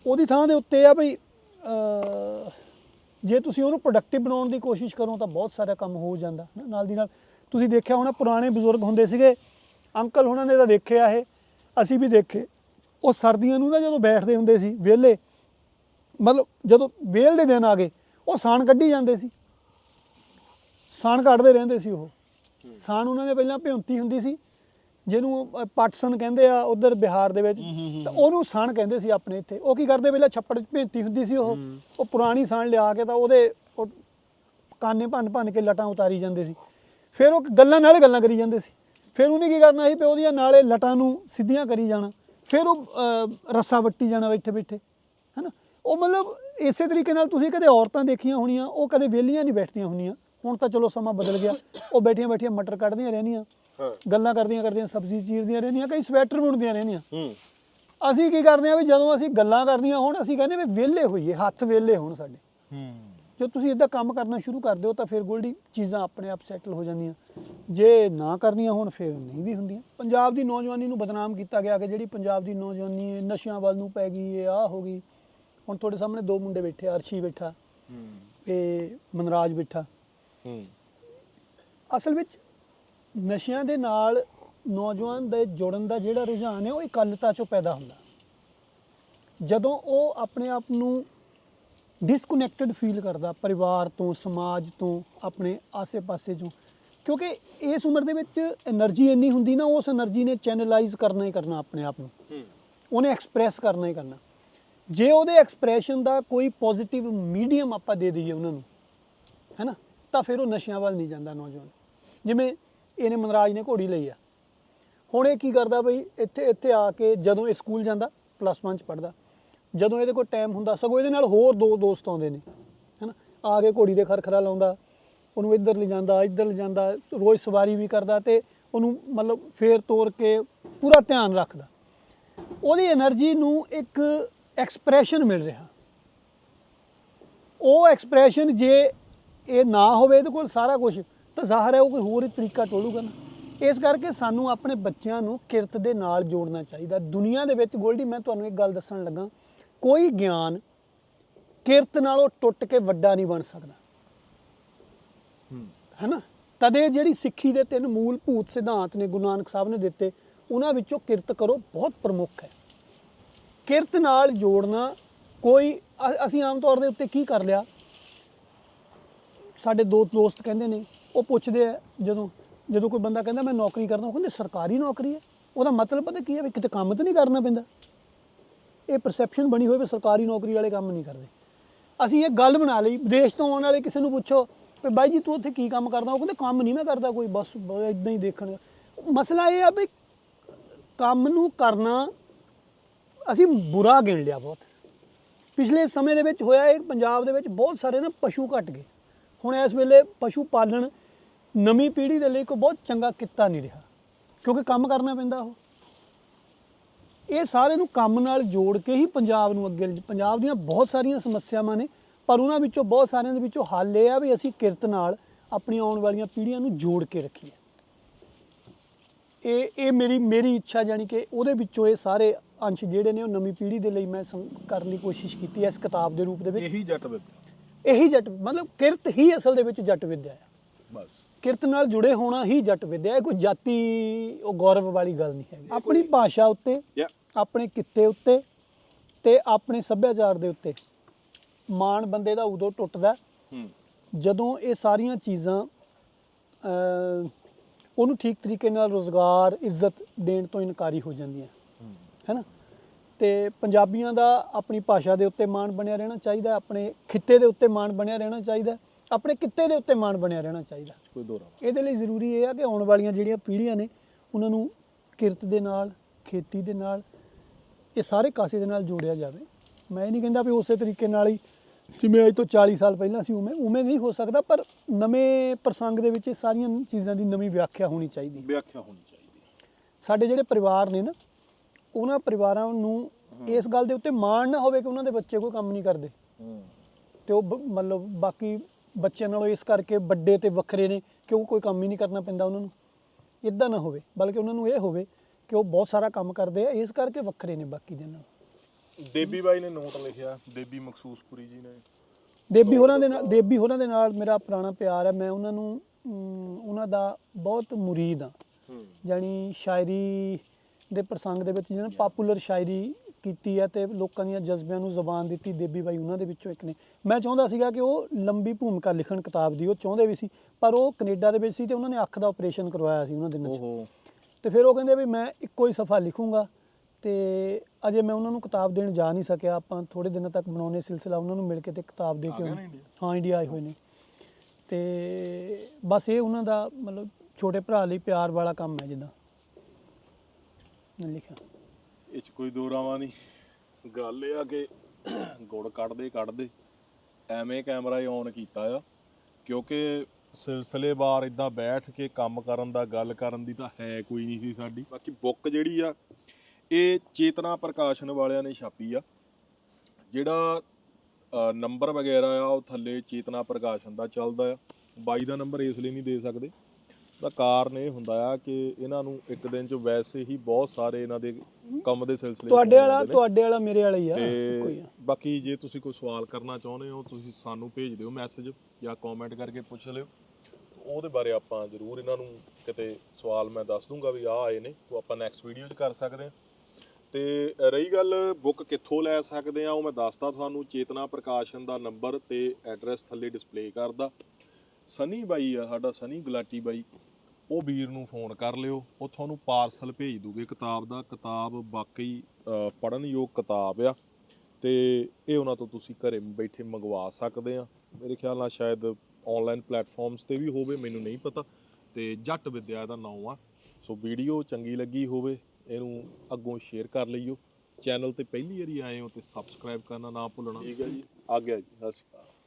Speaker 2: ਉਹਦੀ ਥਾਂ ਦੇ ਉੱਤੇ ਆ ਬਈ ਅਹ, ਜੇ ਤੁਸੀਂ ਉਹਨੂੰ ਪ੍ਰੋਡਕਟਿਵ ਬਣਾਉਣ ਦੀ ਕੋਸ਼ਿਸ਼ ਕਰੋ ਤਾਂ ਬਹੁਤ ਸਾਰਾ ਕੰਮ ਹੋ ਜਾਂਦਾ ਹਨਾ। ਨਾਲ ਦੀ ਨਾਲ ਤੁਸੀਂ ਦੇਖਿਆ ਹੋਣਾ ਪੁਰਾਣੇ ਬਜ਼ੁਰਗ ਹੁੰਦੇ ਸੀਗੇ ਅੰਕਲ ਹੁਣਾਂ ਨੇ ਤਾਂ ਦੇਖਿਆ ਇਹ ਅਸੀਂ ਵੀ ਦੇਖੇ। ਉਹ ਸਰਦੀਆਂ ਨੂੰ ਨਾ ਜਦੋਂ ਬੈਠਦੇ ਹੁੰਦੇ ਸੀ ਵਿਹਲੇ ਮਤਲਬ ਜਦੋਂ ਵੇਲ ਦੇ ਦਿਨ ਆ ਗਏ ਉਹ ਸਾਣ ਕੱਢੀ ਜਾਂਦੇ ਸੀ। ਸਾਣ ਕੱਢਦੇ ਰਹਿੰਦੇ ਸੀ ਉਹ। ਸਾਣ ਉਹਨਾਂ ਨੇ ਪਹਿਲਾਂ ਭਿਉਂਤੀ ਹੁੰਦੀ ਸੀ ਜਿਹਨੂੰ ਪਾਟਸਨ ਕਹਿੰਦੇ ਆ ਉਧਰ ਬਿਹਾਰ ਦੇ ਵਿੱਚ। ਤਾਂ ਉਹਨੂੰ ਸਣ ਕਹਿੰਦੇ ਸੀ ਆਪਣੇ ਇੱਥੇ। ਉਹ ਕੀ ਕਰਦੇ ਪਹਿਲਾਂ ਛੱਪੜ 'ਚ ਭੇਂਤੀ ਹੁੰਦੀ ਸੀ ਉਹ। ਉਹ ਪੁਰਾਣੀ ਸਣ ਲਿਆ ਕੇ ਤਾਂ ਉਹਦੇ ਉਹ ਕਾਨੇ ਭੰਨ ਭੰਨ ਕੇ ਲਟਾਂ ਉਤਾਰੀ ਜਾਂਦੇ ਸੀ। ਫਿਰ ਉਹ ਗੱਲਾਂ ਨਾਲੇ ਗੱਲਾਂ ਕਰੀ ਜਾਂਦੇ ਸੀ। ਫਿਰ ਉਹਨੇ ਕੀ ਕਰਨਾ ਸੀ? ਵੀ ਉਹਦੀਆਂ ਨਾਲੇ ਲਟਾਂ ਨੂੰ ਸਿੱਧੀਆਂ ਕਰੀ ਜਾਣਾ। ਫਿਰ ਉਹ ਰੱਸਾ ਵੱਟੀ ਜਾਣਾ ਬੈਠੇ ਬੈਠੇ। ਹੈਨਾ? ਉਹ ਮਤਲਬ ਇਸੇ ਤਰੀਕੇ ਨਾਲ ਤੁਸੀਂ ਕਦੇ ਔਰਤਾਂ ਦੇਖੀਆਂ ਹੋਣੀਆਂ ਉਹ ਕਦੇ ਵਿਹਲੀਆਂ ਨਹੀਂ ਬੈਠਦੀਆਂ ਹੁੰਦੀਆਂ। ਹੁਣ ਤਾਂ ਚਲੋ ਸਮਾਂ ਬਦਲ ਗਿਆ। ਉਹ ਬੈਠੀਆਂ ਬੈਠੀਆਂ ਮਟਰ ਕੱਢਦੀਆਂ ਰਹਿੰਦੀਆਂ। ਗੱਲਾਂ ਕਰਦੀਆਂ ਕਰਦੀਆਂ ਸਬਜ਼ੀ ਚੀਰਦੀਆਂ ਰਹਿੰਦੀਆਂ ਕਈ ਸਵੈਟਰ ਬੁਣਦੀਆਂ ਰਹਿੰਦੀਆਂ। ਅਸੀਂ ਕੀ ਕਰਦੇ ਆ ਵੀ ਜਦੋਂ ਅਸੀਂ ਗੱਲਾਂ ਕਰਨੀਆਂ ਹੋਣ ਅਸੀਂ ਕਹਿੰਦੇ ਵੀ ਵਿਹਲੇ ਹੋਈਏ ਹੱਥ ਵਿਹਲੇ ਹੋਣ ਸਾਡੇ।
Speaker 1: ਹੂੰ।
Speaker 2: ਜੇ ਤੁਸੀਂ ਇਦਾਂ ਕੰਮ ਕਰਨਾ ਸ਼ੁਰੂ ਕਰ ਦਿਓ ਤਾਂ ਫਿਰ ਗੋਲਡੀ ਚੀਜ਼ਾਂ ਆਪਣੇ ਆਪ ਸੈਟਲ ਹੋ ਜਾਂਦੀਆਂ। ਜੇ ਨਾ ਕਰਨੀਆਂ ਹੋਣ, ਫਿਰ ਨਹੀਂ ਵੀ ਹੁੰਦੀਆਂ। ਪੰਜਾਬ ਦੀ ਨੌਜਵਾਨੀ ਨੂੰ ਬਦਨਾਮ ਕੀਤਾ ਗਿਆ ਕਿ ਜਿਹੜੀ ਪੰਜਾਬ ਦੀ ਨੌਜਵਾਨੀ ਹੈ, ਨਸ਼ਿਆਂ ਵੱਲ ਨੂੰ ਪੈ ਗਈ ਹੈ, ਆਹ ਹੋ ਗਈ। ਹੁਣ ਤੁਹਾਡੇ ਸਾਹਮਣੇ ਦੋ ਮੁੰਡੇ ਬੈਠੇ, ਅਰਸ਼ੀ ਬੈਠਾ
Speaker 1: ਹੂੰ
Speaker 2: ਤੇ ਮਨਰਾਜ ਬੈਠਾ। ਅਸਲ ਵਿੱਚ ਨਸ਼ਿਆਂ ਦੇ ਨਾਲ ਨੌਜਵਾਨ ਦੇ ਜੁੜਨ ਦਾ ਜਿਹੜਾ ਰੁਝਾਨ ਹੈ, ਉਹ ਇਕੱਲਤਾ ਚੋਂ ਪੈਦਾ ਹੁੰਦਾ। ਜਦੋਂ ਉਹ ਆਪਣੇ ਆਪ ਨੂੰ ਡਿਸਕਨੈਕਟਡ ਫੀਲ ਕਰਦਾ ਪਰਿਵਾਰ ਤੋਂ ਸਮਾਜ ਤੋਂ ਆਪਣੇ ਆਸੇ-ਪਾਸੇ ਤੋਂ ਕਿਉਂਕਿ ਇਸ ਉਮਰ ਦੇ ਵਿੱਚ એનર્ਜੀ ਇੰਨੀ ਹੁੰਦੀ ਨਾ ਉਸ એનર્ਜੀ ਨੇ ਚੈਨਲਾਈਜ਼ ਕਰਨਾ ਹੀ ਕਰਨਾ ਆਪਣੇ ਆਪ ਨੂੰ। ਉਹਨੇ ਐਕਸਪ੍ਰੈਸ ਕਰਨਾ ਹੀ ਕਰਨਾ। ਜੇ ਉਹਦੇ ਐਕਸਪ੍ਰੈਸ਼ਨ ਦਾ ਕੋਈ ਪੋਜ਼ਿਟਿਵ ਮੀਡੀਅਮ ਆਪਾਂ ਦੇ ਦਈਏ ਉਹਨਾਂ ਨੂੰ ਹੈਨਾ ਤਾਂ ਫਿਰ ਉਹ ਨਸ਼ਿਆਂ ਵੱਲ ਨਹੀਂ ਜਾਂਦਾ ਨੌਜਵਾਨ। ਜਿਵੇਂ ਇਹਨੇ ਮਨਰਾਜ ਨੇ ਘੋੜੀ ਲਈ ਆ। ਹੁਣ ਇਹ ਕੀ ਕਰਦਾ ਬਈ ਇੱਥੇ ਇੱਥੇ ਆ ਕੇ ਜਦੋਂ ਇਹ ਸਕੂਲ ਜਾਂਦਾ ਪਲੱਸ 1 ਚ ਪੜਦਾ ਜਦੋਂ ਇਹਦੇ ਕੋਲ ਟਾਈਮ ਹੁੰਦਾ, ਸਗੋਂ ਇਹਦੇ ਨਾਲ ਹੋਰ ਦੋ ਦੋਸਤ ਆਉਂਦੇ ਨੇ, ਹਨਾ? ਆ ਕੇ ਘੋੜੀ ਦੇ ਖਰਖਰਾ ਲਾਉਂਦਾ, ਉਹਨੂੰ ਇੱਧਰ ਲਿਜਾਂਦਾ ਇੱਧਰ ਲਿਜਾਂਦਾ ਰੋਜ਼ ਸਵਾਰੀ ਵੀ ਕਰਦਾ ਤੇ ਉਹਨੂੰ ਮਤਲਬ ਫੇਰ ਤੋਰ ਕੇ ਪੂਰਾ ਧਿਆਨ ਰੱਖਦਾ। ਉਹਦੀ એનર્ਜੀ ਨੂੰ ਇੱਕ ਐਕਸਪ੍ਰੈਸ਼ਨ ਮਿਲ ਰਿਹਾ। ਉਹ ਐਕਸਪ੍ਰੈਸ਼ਨ ਜੇ ਇਹ ਨਾ ਹੋਵੇ ਇਹਦੇ ਕੋਲ ਸਾਰਾ ਕੁਝ ਤਾਂ ਜ਼ਾਹਰ ਹੈ ਉਹ ਕੋਈ ਹੋਰ ਹੀ ਤਰੀਕਾ ਟੋਲੂਗਾ ਨਾ। ਇਸ ਕਰਕੇ ਸਾਨੂੰ ਆਪਣੇ ਬੱਚਿਆਂ ਨੂੰ ਕਿਰਤ ਦੇ ਨਾਲ ਜੋੜਨਾ ਚਾਹੀਦਾ। ਦੁਨੀਆ ਦੇ ਵਿੱਚ ਗੋਲਡੀ, ਮੈਂ ਤੁਹਾਨੂੰ ਇੱਕ ਗੱਲ ਦੱਸਣ ਲੱਗਾ। ਕੋਈ ਗਿਆਨ ਕਿਰਤ ਨਾਲੋਂ ਟੁੱਟ ਕੇ ਵੱਡਾ ਨਹੀਂ ਬਣ ਸਕਦਾ।
Speaker 1: ਹੂੰ।
Speaker 2: ਹੈਨਾ? ਤਦੇ ਜਿਹੜੀ ਸਿੱਖੀ ਦੇ ਤਿੰਨ ਮੂਲ ਭੂਤ ਸਿਧਾਂਤ ਨੇ ਗੁਰੂ ਨਾਨਕ ਸਾਹਿਬ ਨੇ ਦਿੱਤੇ ਉਹਨਾਂ ਵਿੱਚੋਂ ਕਿਰਤ ਕਰੋ ਬਹੁਤ ਪ੍ਰਮੁੱਖ ਹੈ। ਕਿਰਤ ਨਾਲ ਜੋੜਨਾ ਕੋਈ ਅਸੀਂ ਆਮ ਤੌਰ ਦੇ ਉੱਤੇ ਕੀ ਕਰ ਲਿਆ? ਸਾਡੇ ਦੋ ਦੋਸਤ ਕਹਿੰਦੇ ਨੇ ਉਹ ਪੁੱਛਦੇ ਆ ਜਦੋਂ ਜਦੋਂ ਕੋਈ ਬੰਦਾ ਕਹਿੰਦਾ ਮੈਂ ਨੌਕਰੀ ਕਰਦਾ ਉਹ ਕਹਿੰਦੇ ਸਰਕਾਰੀ ਨੌਕਰੀ ਹੈ। ਉਹਦਾ ਮਤਲਬ ਪਤਾ ਕੀ ਹੈ ਵੀ ਕਿਤੇ ਕੰਮ ਤਾਂ ਨਹੀਂ ਕਰਨਾ ਪੈਂਦਾ। ਇਹ ਪਰਸੈਪਸ਼ਨ ਬਣੀ ਹੋਈ ਵੀ ਸਰਕਾਰੀ ਨੌਕਰੀ ਵਾਲੇ ਕੰਮ ਨਹੀਂ ਕਰਦੇ। ਅਸੀਂ ਇਹ ਗੱਲ ਬਣਾ ਲਈ, ਵਿਦੇਸ਼ ਤੋਂ ਆਉਣ ਵਾਲੇ ਕਿਸੇ ਨੂੰ ਪੁੱਛੋ ਵੀ ਬਾਈ ਜੀ ਤੂੰ ਉੱਥੇ ਕੀ ਕੰਮ ਕਰਦਾ? ਉਹ ਕਹਿੰਦੇ ਕੰਮ ਨਹੀਂ ਮੈਂ ਕਰਦਾ ਕੋਈ, ਬਸ ਇਦਾਂ ਹੀ ਦੇਖਣ। ਮਸਲਾ ਇਹ ਆ ਵੀ ਕੰਮ ਨੂੰ ਕਰਨਾ ਅਸੀਂ ਬੁਰਾ ਗਿਣ ਲਿਆ ਬਹੁਤ। ਪਿਛਲੇ ਸਮੇਂ ਦੇ ਵਿੱਚ ਹੋਇਆ ਇਹ, ਪੰਜਾਬ ਦੇ ਵਿੱਚ ਬਹੁਤ ਸਾਰੇ ਨਾ ਪਸ਼ੂ ਘਟ ਗਏ। ਹੁਣ ਇਸ ਵੇਲੇ ਪਸ਼ੂ ਪਾਲਣ ਨਵੀਂ ਪੀੜ੍ਹੀ ਦੇ ਲਈ ਕੋਈ ਬਹੁਤ ਚੰਗਾ ਕਿੱਤਾ ਨਹੀਂ ਰਿਹਾ। ਕਿਉਂਕਿ ਕੰਮ ਕਰਨਾ ਪੈਂਦਾ ਉਹ। ਇਹ ਸਾਰੇ ਨੂੰ ਕੰਮ ਨਾਲ ਜੋੜ ਕੇ ਹੀ ਪੰਜਾਬ ਨੂੰ ਅੱਗੇ ਪੰਜਾਬ ਦੀਆਂ ਬਹੁਤ ਸਾਰੀਆਂ ਸਮੱਸਿਆਵਾਂ ਨੇ ਪਰ ਉਹਨਾਂ ਵਿੱਚੋਂ ਬਹੁਤ ਸਾਰਿਆਂ ਦੇ ਵਿੱਚੋਂ ਹੱਲ ਇਹ ਆ ਵੀ ਅਸੀਂ ਕਿਰਤ ਨਾਲ ਆਪਣੀਆਂ ਆਉਣ ਵਾਲੀਆਂ ਪੀੜ੍ਹੀਆਂ ਨੂੰ ਜੋੜ ਕੇ ਰੱਖੀਏ। ਇਹ ਇਹ ਮੇਰੀ ਮੇਰੀ ਇੱਛਾ ਜਾਨੀ ਕਿ ਉਹਦੇ ਵਿੱਚੋਂ ਇਹ ਸਾਰੇ ਅੰਸ਼ ਜਿਹੜੇ ਨੇ ਉਹ ਨਵੀਂ ਪੀੜ੍ਹੀ ਦੇ ਲਈ ਮੈਂ ਕਰਨ ਦੀ ਕੋਸ਼ਿਸ਼ ਕੀਤੀ ਹੈ ਇਸ ਕਿਤਾਬ ਦੇ ਰੂਪ ਦੇ ਵਿੱਚ।
Speaker 1: ਇਹੀ ਜੱਟ ਵਿਦ
Speaker 2: ਇਹੀ ਜੱਟ ਮਤਲਬ ਕਿਰਤ ਹੀ ਅਸਲ ਦੇ ਵਿੱਚ ਜੱਟ ਵਿਦਿਆ ਹੈ।
Speaker 1: ਬਸ।
Speaker 2: ਕਿਰਤ ਨਾਲ ਜੁੜੇ ਹੋਣਾ ਹੀ ਜੱਟ ਵਿਦਿਆ ਹੈ ਕੋਈ ਜਾਤੀ ਉਹ ਗੌਰਵ ਵਾਲੀ ਗੱਲ ਨਹੀਂ ਹੈਗੀ। ਆਪਣੀ ਭਾਸ਼ਾ ਉੱਤੇ ਆਪਣੇ ਕਿੱਤੇ ਉੱਤੇ ਤੇ ਆਪਣੇ ਸੱਭਿਆਚਾਰ ਦੇ ਉੱਤੇ। ਮਾਣ ਬੰਦੇ ਦਾ ਉਦੋਂ ਟੁੱਟਦਾ ਜਦੋਂ ਇਹ ਸਾਰੀਆਂ ਚੀਜ਼ਾਂ ਉਹਨੂੰ ਠੀਕ ਤਰੀਕੇ ਨਾਲ ਰੋਜ਼ਗਾਰ ਇੱਜ਼ਤ ਦੇਣ ਤੋਂ ਇਨਕਾਰੀ ਹੋ ਜਾਂਦੀਆਂ।
Speaker 1: ਹੂੰ।
Speaker 2: ਹੈਨਾ? ਤੇ ਪੰਜਾਬੀਆਂ ਦਾ ਆਪਣੀ ਭਾਸ਼ਾ ਦੇ ਉੱਤੇ ਮਾਣ ਬਣਿਆ ਰਹਿਣਾ ਚਾਹੀਦਾ ਆਪਣੇ ਖਿੱਤੇ ਦੇ ਉੱਤੇ ਮਾਣ ਬਣਿਆ ਰਹਿਣਾ ਚਾਹੀਦਾ ਆਪਣੇ ਕਿੱਤੇ ਦੇ ਉੱਤੇ ਮਾਣ ਬਣਿਆ ਰਹਿਣਾ ਚਾਹੀਦਾ।
Speaker 1: ਕੋਈ ਦੋਰਾ
Speaker 2: ਇਹਦੇ ਲਈ ਜ਼ਰੂਰੀ ਇਹ ਆ ਕਿ ਆਉਣ ਵਾਲੀਆਂ ਜਿਹੜੀਆਂ ਪੀੜ੍ਹੀਆਂ ਨੇ ਉਹਨਾਂ ਨੂੰ ਕਿਰਤ ਦੇ ਨਾਲ ਖੇਤੀ ਦੇ ਨਾਲ ਇਹ ਸਾਰੇ ਕਾਸੇ ਦੇ ਨਾਲ ਜੋੜਿਆ ਜਾਵੇ। ਮੈਂ ਇਹ ਨਹੀਂ ਕਹਿੰਦਾ ਵੀ ਉਸੇ ਤਰੀਕੇ ਨਾਲ ਹੀ ਜਿਵੇਂ ਅੱਜ ਤੋਂ 40 ਸਾਲ ਪਹਿਲਾਂ ਸੀ ਉਵੇਂ ਉਵੇਂ ਨਹੀਂ ਹੋ ਸਕਦਾ ਪਰ ਨਵੇਂ ਪ੍ਰਸੰਗ ਦੇ ਵਿੱਚ ਇਹ ਸਾਰੀਆਂ ਚੀਜ਼ਾਂ ਦੀ ਨਵੀਂ ਵਿਆਖਿਆ ਹੋਣੀ ਚਾਹੀਦੀ।
Speaker 1: ਵਿਆਖਿਆ ਹੋਣੀ ਚਾਹੀਦੀ।
Speaker 2: ਸਾਡੇ ਜਿਹੜੇ ਪਰਿਵਾਰ ਨੇ ਨਾ ਉਹਨਾਂ ਪਰਿਵਾਰਾਂ ਨੂੰ ਇਸ ਗੱਲ ਦੇ ਉੱਤੇ ਮਾਣ ਨਾ ਹੋਵੇ ਕਿ ਉਹਨਾਂ ਦੇ ਬੱਚੇ ਕੋਈ ਕੰਮ ਨਹੀਂ ਕਰਦੇ। ਤੇ ਉਹ ਮਤਲਬ ਬਾਕੀ ਬੱਚਿਆਂ ਨਾਲੋਂ ਇਸ ਕਰਕੇ ਵੱਡੇ ਤੇ ਵੱਖਰੇ ਨੇ ਕਿ ਉਹ ਕੋਈ ਕੰਮ ਹੀ ਨਹੀਂ ਕਰਨਾ ਪੈਂਦਾ ਉਹਨਾਂ ਨੂੰ। ਇਦਾਂ ਨਾ ਹੋਵੇ ਬਲਕਿ ਉਹਨਾਂ ਨੂੰ ਇਹ ਹੋਵੇ ਕਿ ਉਹ ਬਹੁਤ ਸਾਰਾ ਕੰਮ ਕਰਦੇ ਆ ਇਸ ਕਰਕੇ ਵੱਖਰੇ ਨੇ ਬਾਕੀ ਦੇ ਨਾਲ।
Speaker 1: ਦੇਬੀ ਬਾਈ ਨੇ ਨੋਟ ਲਿਖਿਆ ਦੇਬੀ ਮਖਸੂਸਪੁਰੀ ਜੀ ਨੇ।
Speaker 2: ਦੇਬੀ ਹੋਰਾਂ ਦੇ ਨਾਲ ਦੇਬੀ ਹੋਰਾਂ ਦੇ ਨਾਲ ਮੇਰਾ ਪੁਰਾਣਾ ਪਿਆਰ ਹੈ ਮੈਂ ਉਹਨਾਂ ਨੂੰ ਅਮ, ਉਹਨਾਂ ਦਾ ਬਹੁਤ ਮੁਰੀਦ ਹਾਂ।
Speaker 1: ਹੂੰ।
Speaker 2: ਜਾਣੀ ਸ਼ਾਇਰੀ ਦੇ ਪ੍ਰਸੰਗ ਦੇ ਵਿੱਚ ਜਿਹਨਾਂ ਪਪੂਲਰ ਸ਼ਾਇਰੀ ਕੀਤੀ ਹੈ ਤੇ ਲੋਕਾਂ ਦੀਆਂ ਜਜ਼ਬਿਆਂ ਨੂੰ ਜ਼ਬਾਨ ਦਿੱਤੀ ਦੇਬੀ ਬਾਈ ਉਹਨਾਂ ਦੇ ਵਿੱਚੋਂ ਇੱਕ ਨੇ। ਮੈਂ ਚਾਹੁੰਦਾ ਸੀਗਾ ਕਿ ਉਹ ਲੰਬੀ ਭੂਮਿਕਾ ਲਿਖਣ ਕਿਤਾਬ ਦੀ ਉਹ ਚਾਹੁੰਦੇ ਵੀ ਸੀ ਪਰ ਉਹ ਕੈਨੇਡਾ ਦੇ ਵਿੱਚ ਸੀ ਤੇ ਉਹਨਾਂ ਨੇ ਅੱਖ ਦਾ ਆਪਰੇਸ਼ਨ ਕਰਵਾਇਆ ਸੀ ਉਹਨਾਂ ਦਿਨਾਂ 'ਚ
Speaker 1: ਓਹੋ।
Speaker 2: ਤੇ ਫਿਰ ਉਹ ਕਹਿੰਦੇ ਵੀ ਮੈਂ ਇੱਕੋ ਹੀ ਸਫਾ ਲਿਖੂੰਗਾ ਤੇ ਅਜੇ ਮੈਂ ਉਹਨਾਂ ਨੂੰ ਕਿਤਾਬ ਦੇਣ ਜਾ ਨਹੀਂ ਸਕਿਆ। ਆਪਾਂ ਥੋੜੇ ਦਿਨਾਂ ਤੱਕ ਬਣਾਉਣੇ ਸਿਲਸਿਲਾ ਉਹਨਾਂ ਨੂੰ ਮਿਲ ਕੇ ਤੇ ਕਿਤਾਬ ਦੇ ਕੇ ਆਉਣੀ। ਹਾਂ ਇੰਡੀਆ ਆਏ ਹੋਏ ਨੇ। ਤੇ ਬਸ ਇਹ ਉਹਨਾਂ ਦਾ ਮਤਲਬ ਛੋਟੇ ਭਰਾ ਲਈ ਪਿਆਰ ਵਾਲਾ ਕੰਮ ਹੈ ਜਿੱਦਾਂ। ਮੈਂ ਲਿਖਿਆ।
Speaker 1: ਇਹ ਚ ਕੋਈ ਦੋ ਰਾਵਾਂ ਨਹੀਂ। ਗੱਲ ਇਹ ਆ ਕਿ ਗੁੜ ਕੱਢਦੇ ਕੱਢਦੇ ਐਵੇਂ ਕੈਮਰਾ ਹੀ ਔਨ ਕੀਤਾ ਆ ਕਿਉਂਕਿ ਸਿਲਸਿਲੇਵਾਰ ਇਦਾਂ ਬੈਠ ਕੇ ਕੰਮ ਕਰਨ ਦਾ ਗੱਲ ਕਰਨ ਦੀ ਤਾਂ ਹੈ ਕੋਈ ਨਹੀਂ ਸੀ ਸਾਡੀ। ਬਾਕੀ ਬੁੱਕ ਜਿਹੜੀ ਆ ਇਹ ਚੇਤਨਾ ਪ੍ਰਕਾਸ਼ਨ ਵਾਲਿਆਂ ਨੇ ਛਾਪੀ ਆ। ਜਿਹੜਾ ਨੰਬਰ ਵਗੈਰਾ ਆ ਉਹ ਥੱਲੇ ਚੇਤਨਾ ਪ੍ਰਕਾਸ਼ਨ ਦਾ ਚੱਲਦਾ ਆ। ਬਾਈ ਦਾ ਨੰਬਰ ਇਸ ਲਈ ਨਹੀਂ ਦੇ ਸਕਦੇ। ਦਾ ਕਾਰਨ ਇਹ ਹੁੰਦਾ ਆ ਕਿ ਇਹਨਾਂ ਨੂੰ ਇੱਕ ਦਿਨ ਚ ਵੈਸੇ ਹੀ ਬਹੁਤ ਸਾਰੇ ਇਹਨਾਂ ਦੇ ਕੰਮ ਦੇ ਸਿਲਸਿਲੇ
Speaker 2: ਤੁਹਾਡੇ ਵਾਲਾ। ਤੁਹਾਡੇ ਵਾਲਾ ਮੇਰੇ ਵਾਲਾ ਹੀ ਆ। ਆ।
Speaker 1: ਬਾਕੀ ਜੇ ਤੁਸੀਂ ਕੋਈ ਸਵਾਲ ਕਰਨਾ ਚਾਹੁੰਦੇ ਹੋ ਤੁਸੀਂ ਸਾਨੂੰ ਭੇਜ ਦਿਓ ਮੈਸੇਜ ਜਾਂ ਕਮੈਂਟ ਕਰਕੇ ਪੁੱਛ ਲਿਓ। ਉਹਦੇ ਬਾਰੇ ਆਪਾਂ ਜ਼ਰੂਰ ਇਹਨਾਂ ਨੂੰ ਕਿਤੇ ਸਵਾਲ ਮੈਂ ਦੱਸ ਦੂੰਗਾ ਵੀ ਆਹ ਆਏ ਨੇ ਉਹ ਆਪਾਂ ਨੈਕਸਟ ਵੀਡੀਓ 'ਚ ਕਰ ਸਕਦੇ ਹਾਂ। ਤੇ ਰਹੀ ਗੱਲ ਬੁੱਕ ਕਿੱਥੋਂ ਲੈ ਸਕਦੇ ਆ ਉਹ ਮੈਂ ਦੱਸਦਾ ਤੁਹਾਨੂੰ ਚੇਤਨਾ ਪ੍ਰਕਾਸ਼ਨ ਦਾ ਨੰਬਰ ਤੇ ਐਡਰੈਸ ਥੱਲੇ ਡਿਸਪਲੇ ਕਰਦਾ। ਸਨੀ ਬਾਈ ਆ ਸਾਡਾ ਸਨੀ ਗੁਲਾਟੀ ਬਾਈ ਉਹ ਵੀਰ ਨੂੰ ਫੋਨ ਕਰ ਲਿਓ ਉਹ ਤੁਹਾਨੂੰ ਪਾਰਸਲ ਭੇਜ ਦੂਗੇ ਕਿਤਾਬ ਦਾ ਕਿਤਾਬ ਵਾਕਈ ਅ, ਪੜ੍ਹਨਯੋਗ ਕਿਤਾਬ ਆ। ਤੇ ਇਹ ਉਹਨਾਂ ਤੋਂ ਤੁਸੀਂ ਘਰੇ ਬੈਠੇ ਮੰਗਵਾ ਸਕਦੇ ਆ ਮੇਰੇ ਖਿਆਲ ਨਾਲ ਸ਼ਾਇਦ ਆਨਲਾਈਨ ਪਲੇਟਫਾਰਮਸ ਤੇ ਵੀ ਹੋਵੇ, ਮੈਨੂੰ ਨਹੀਂ ਪਤਾ ਤੇ ਜੱਟ ਵਿਦਿਆ ਦਾ ਨਾਮ ਆ। ਸੋ ਵੀਡੀਓ ਚੰਗੀ ਲੱਗੀ ਹੋਵੇ, ਇਹਨੂੰ ਅੱਗੋਂ ਸ਼ੇਅਰ ਕਰ ਲਈਓ। ਚੈਨਲ ਤੇ ਪਹਿਲੀ ਵਾਰੀ ਆਏ ਹੋ ਤੇ ਸਬਸਕ੍ਰਾਈਬ ਕਰਨਾ ਨਾ ਭੁੱਲਣਾ। ਠੀਕ ਹੈ ਜੀ। ਆ ਗਿਆ ਜੀ, ਸਤਿ ਸ਼੍ਰੀ ਅਕਾਲ।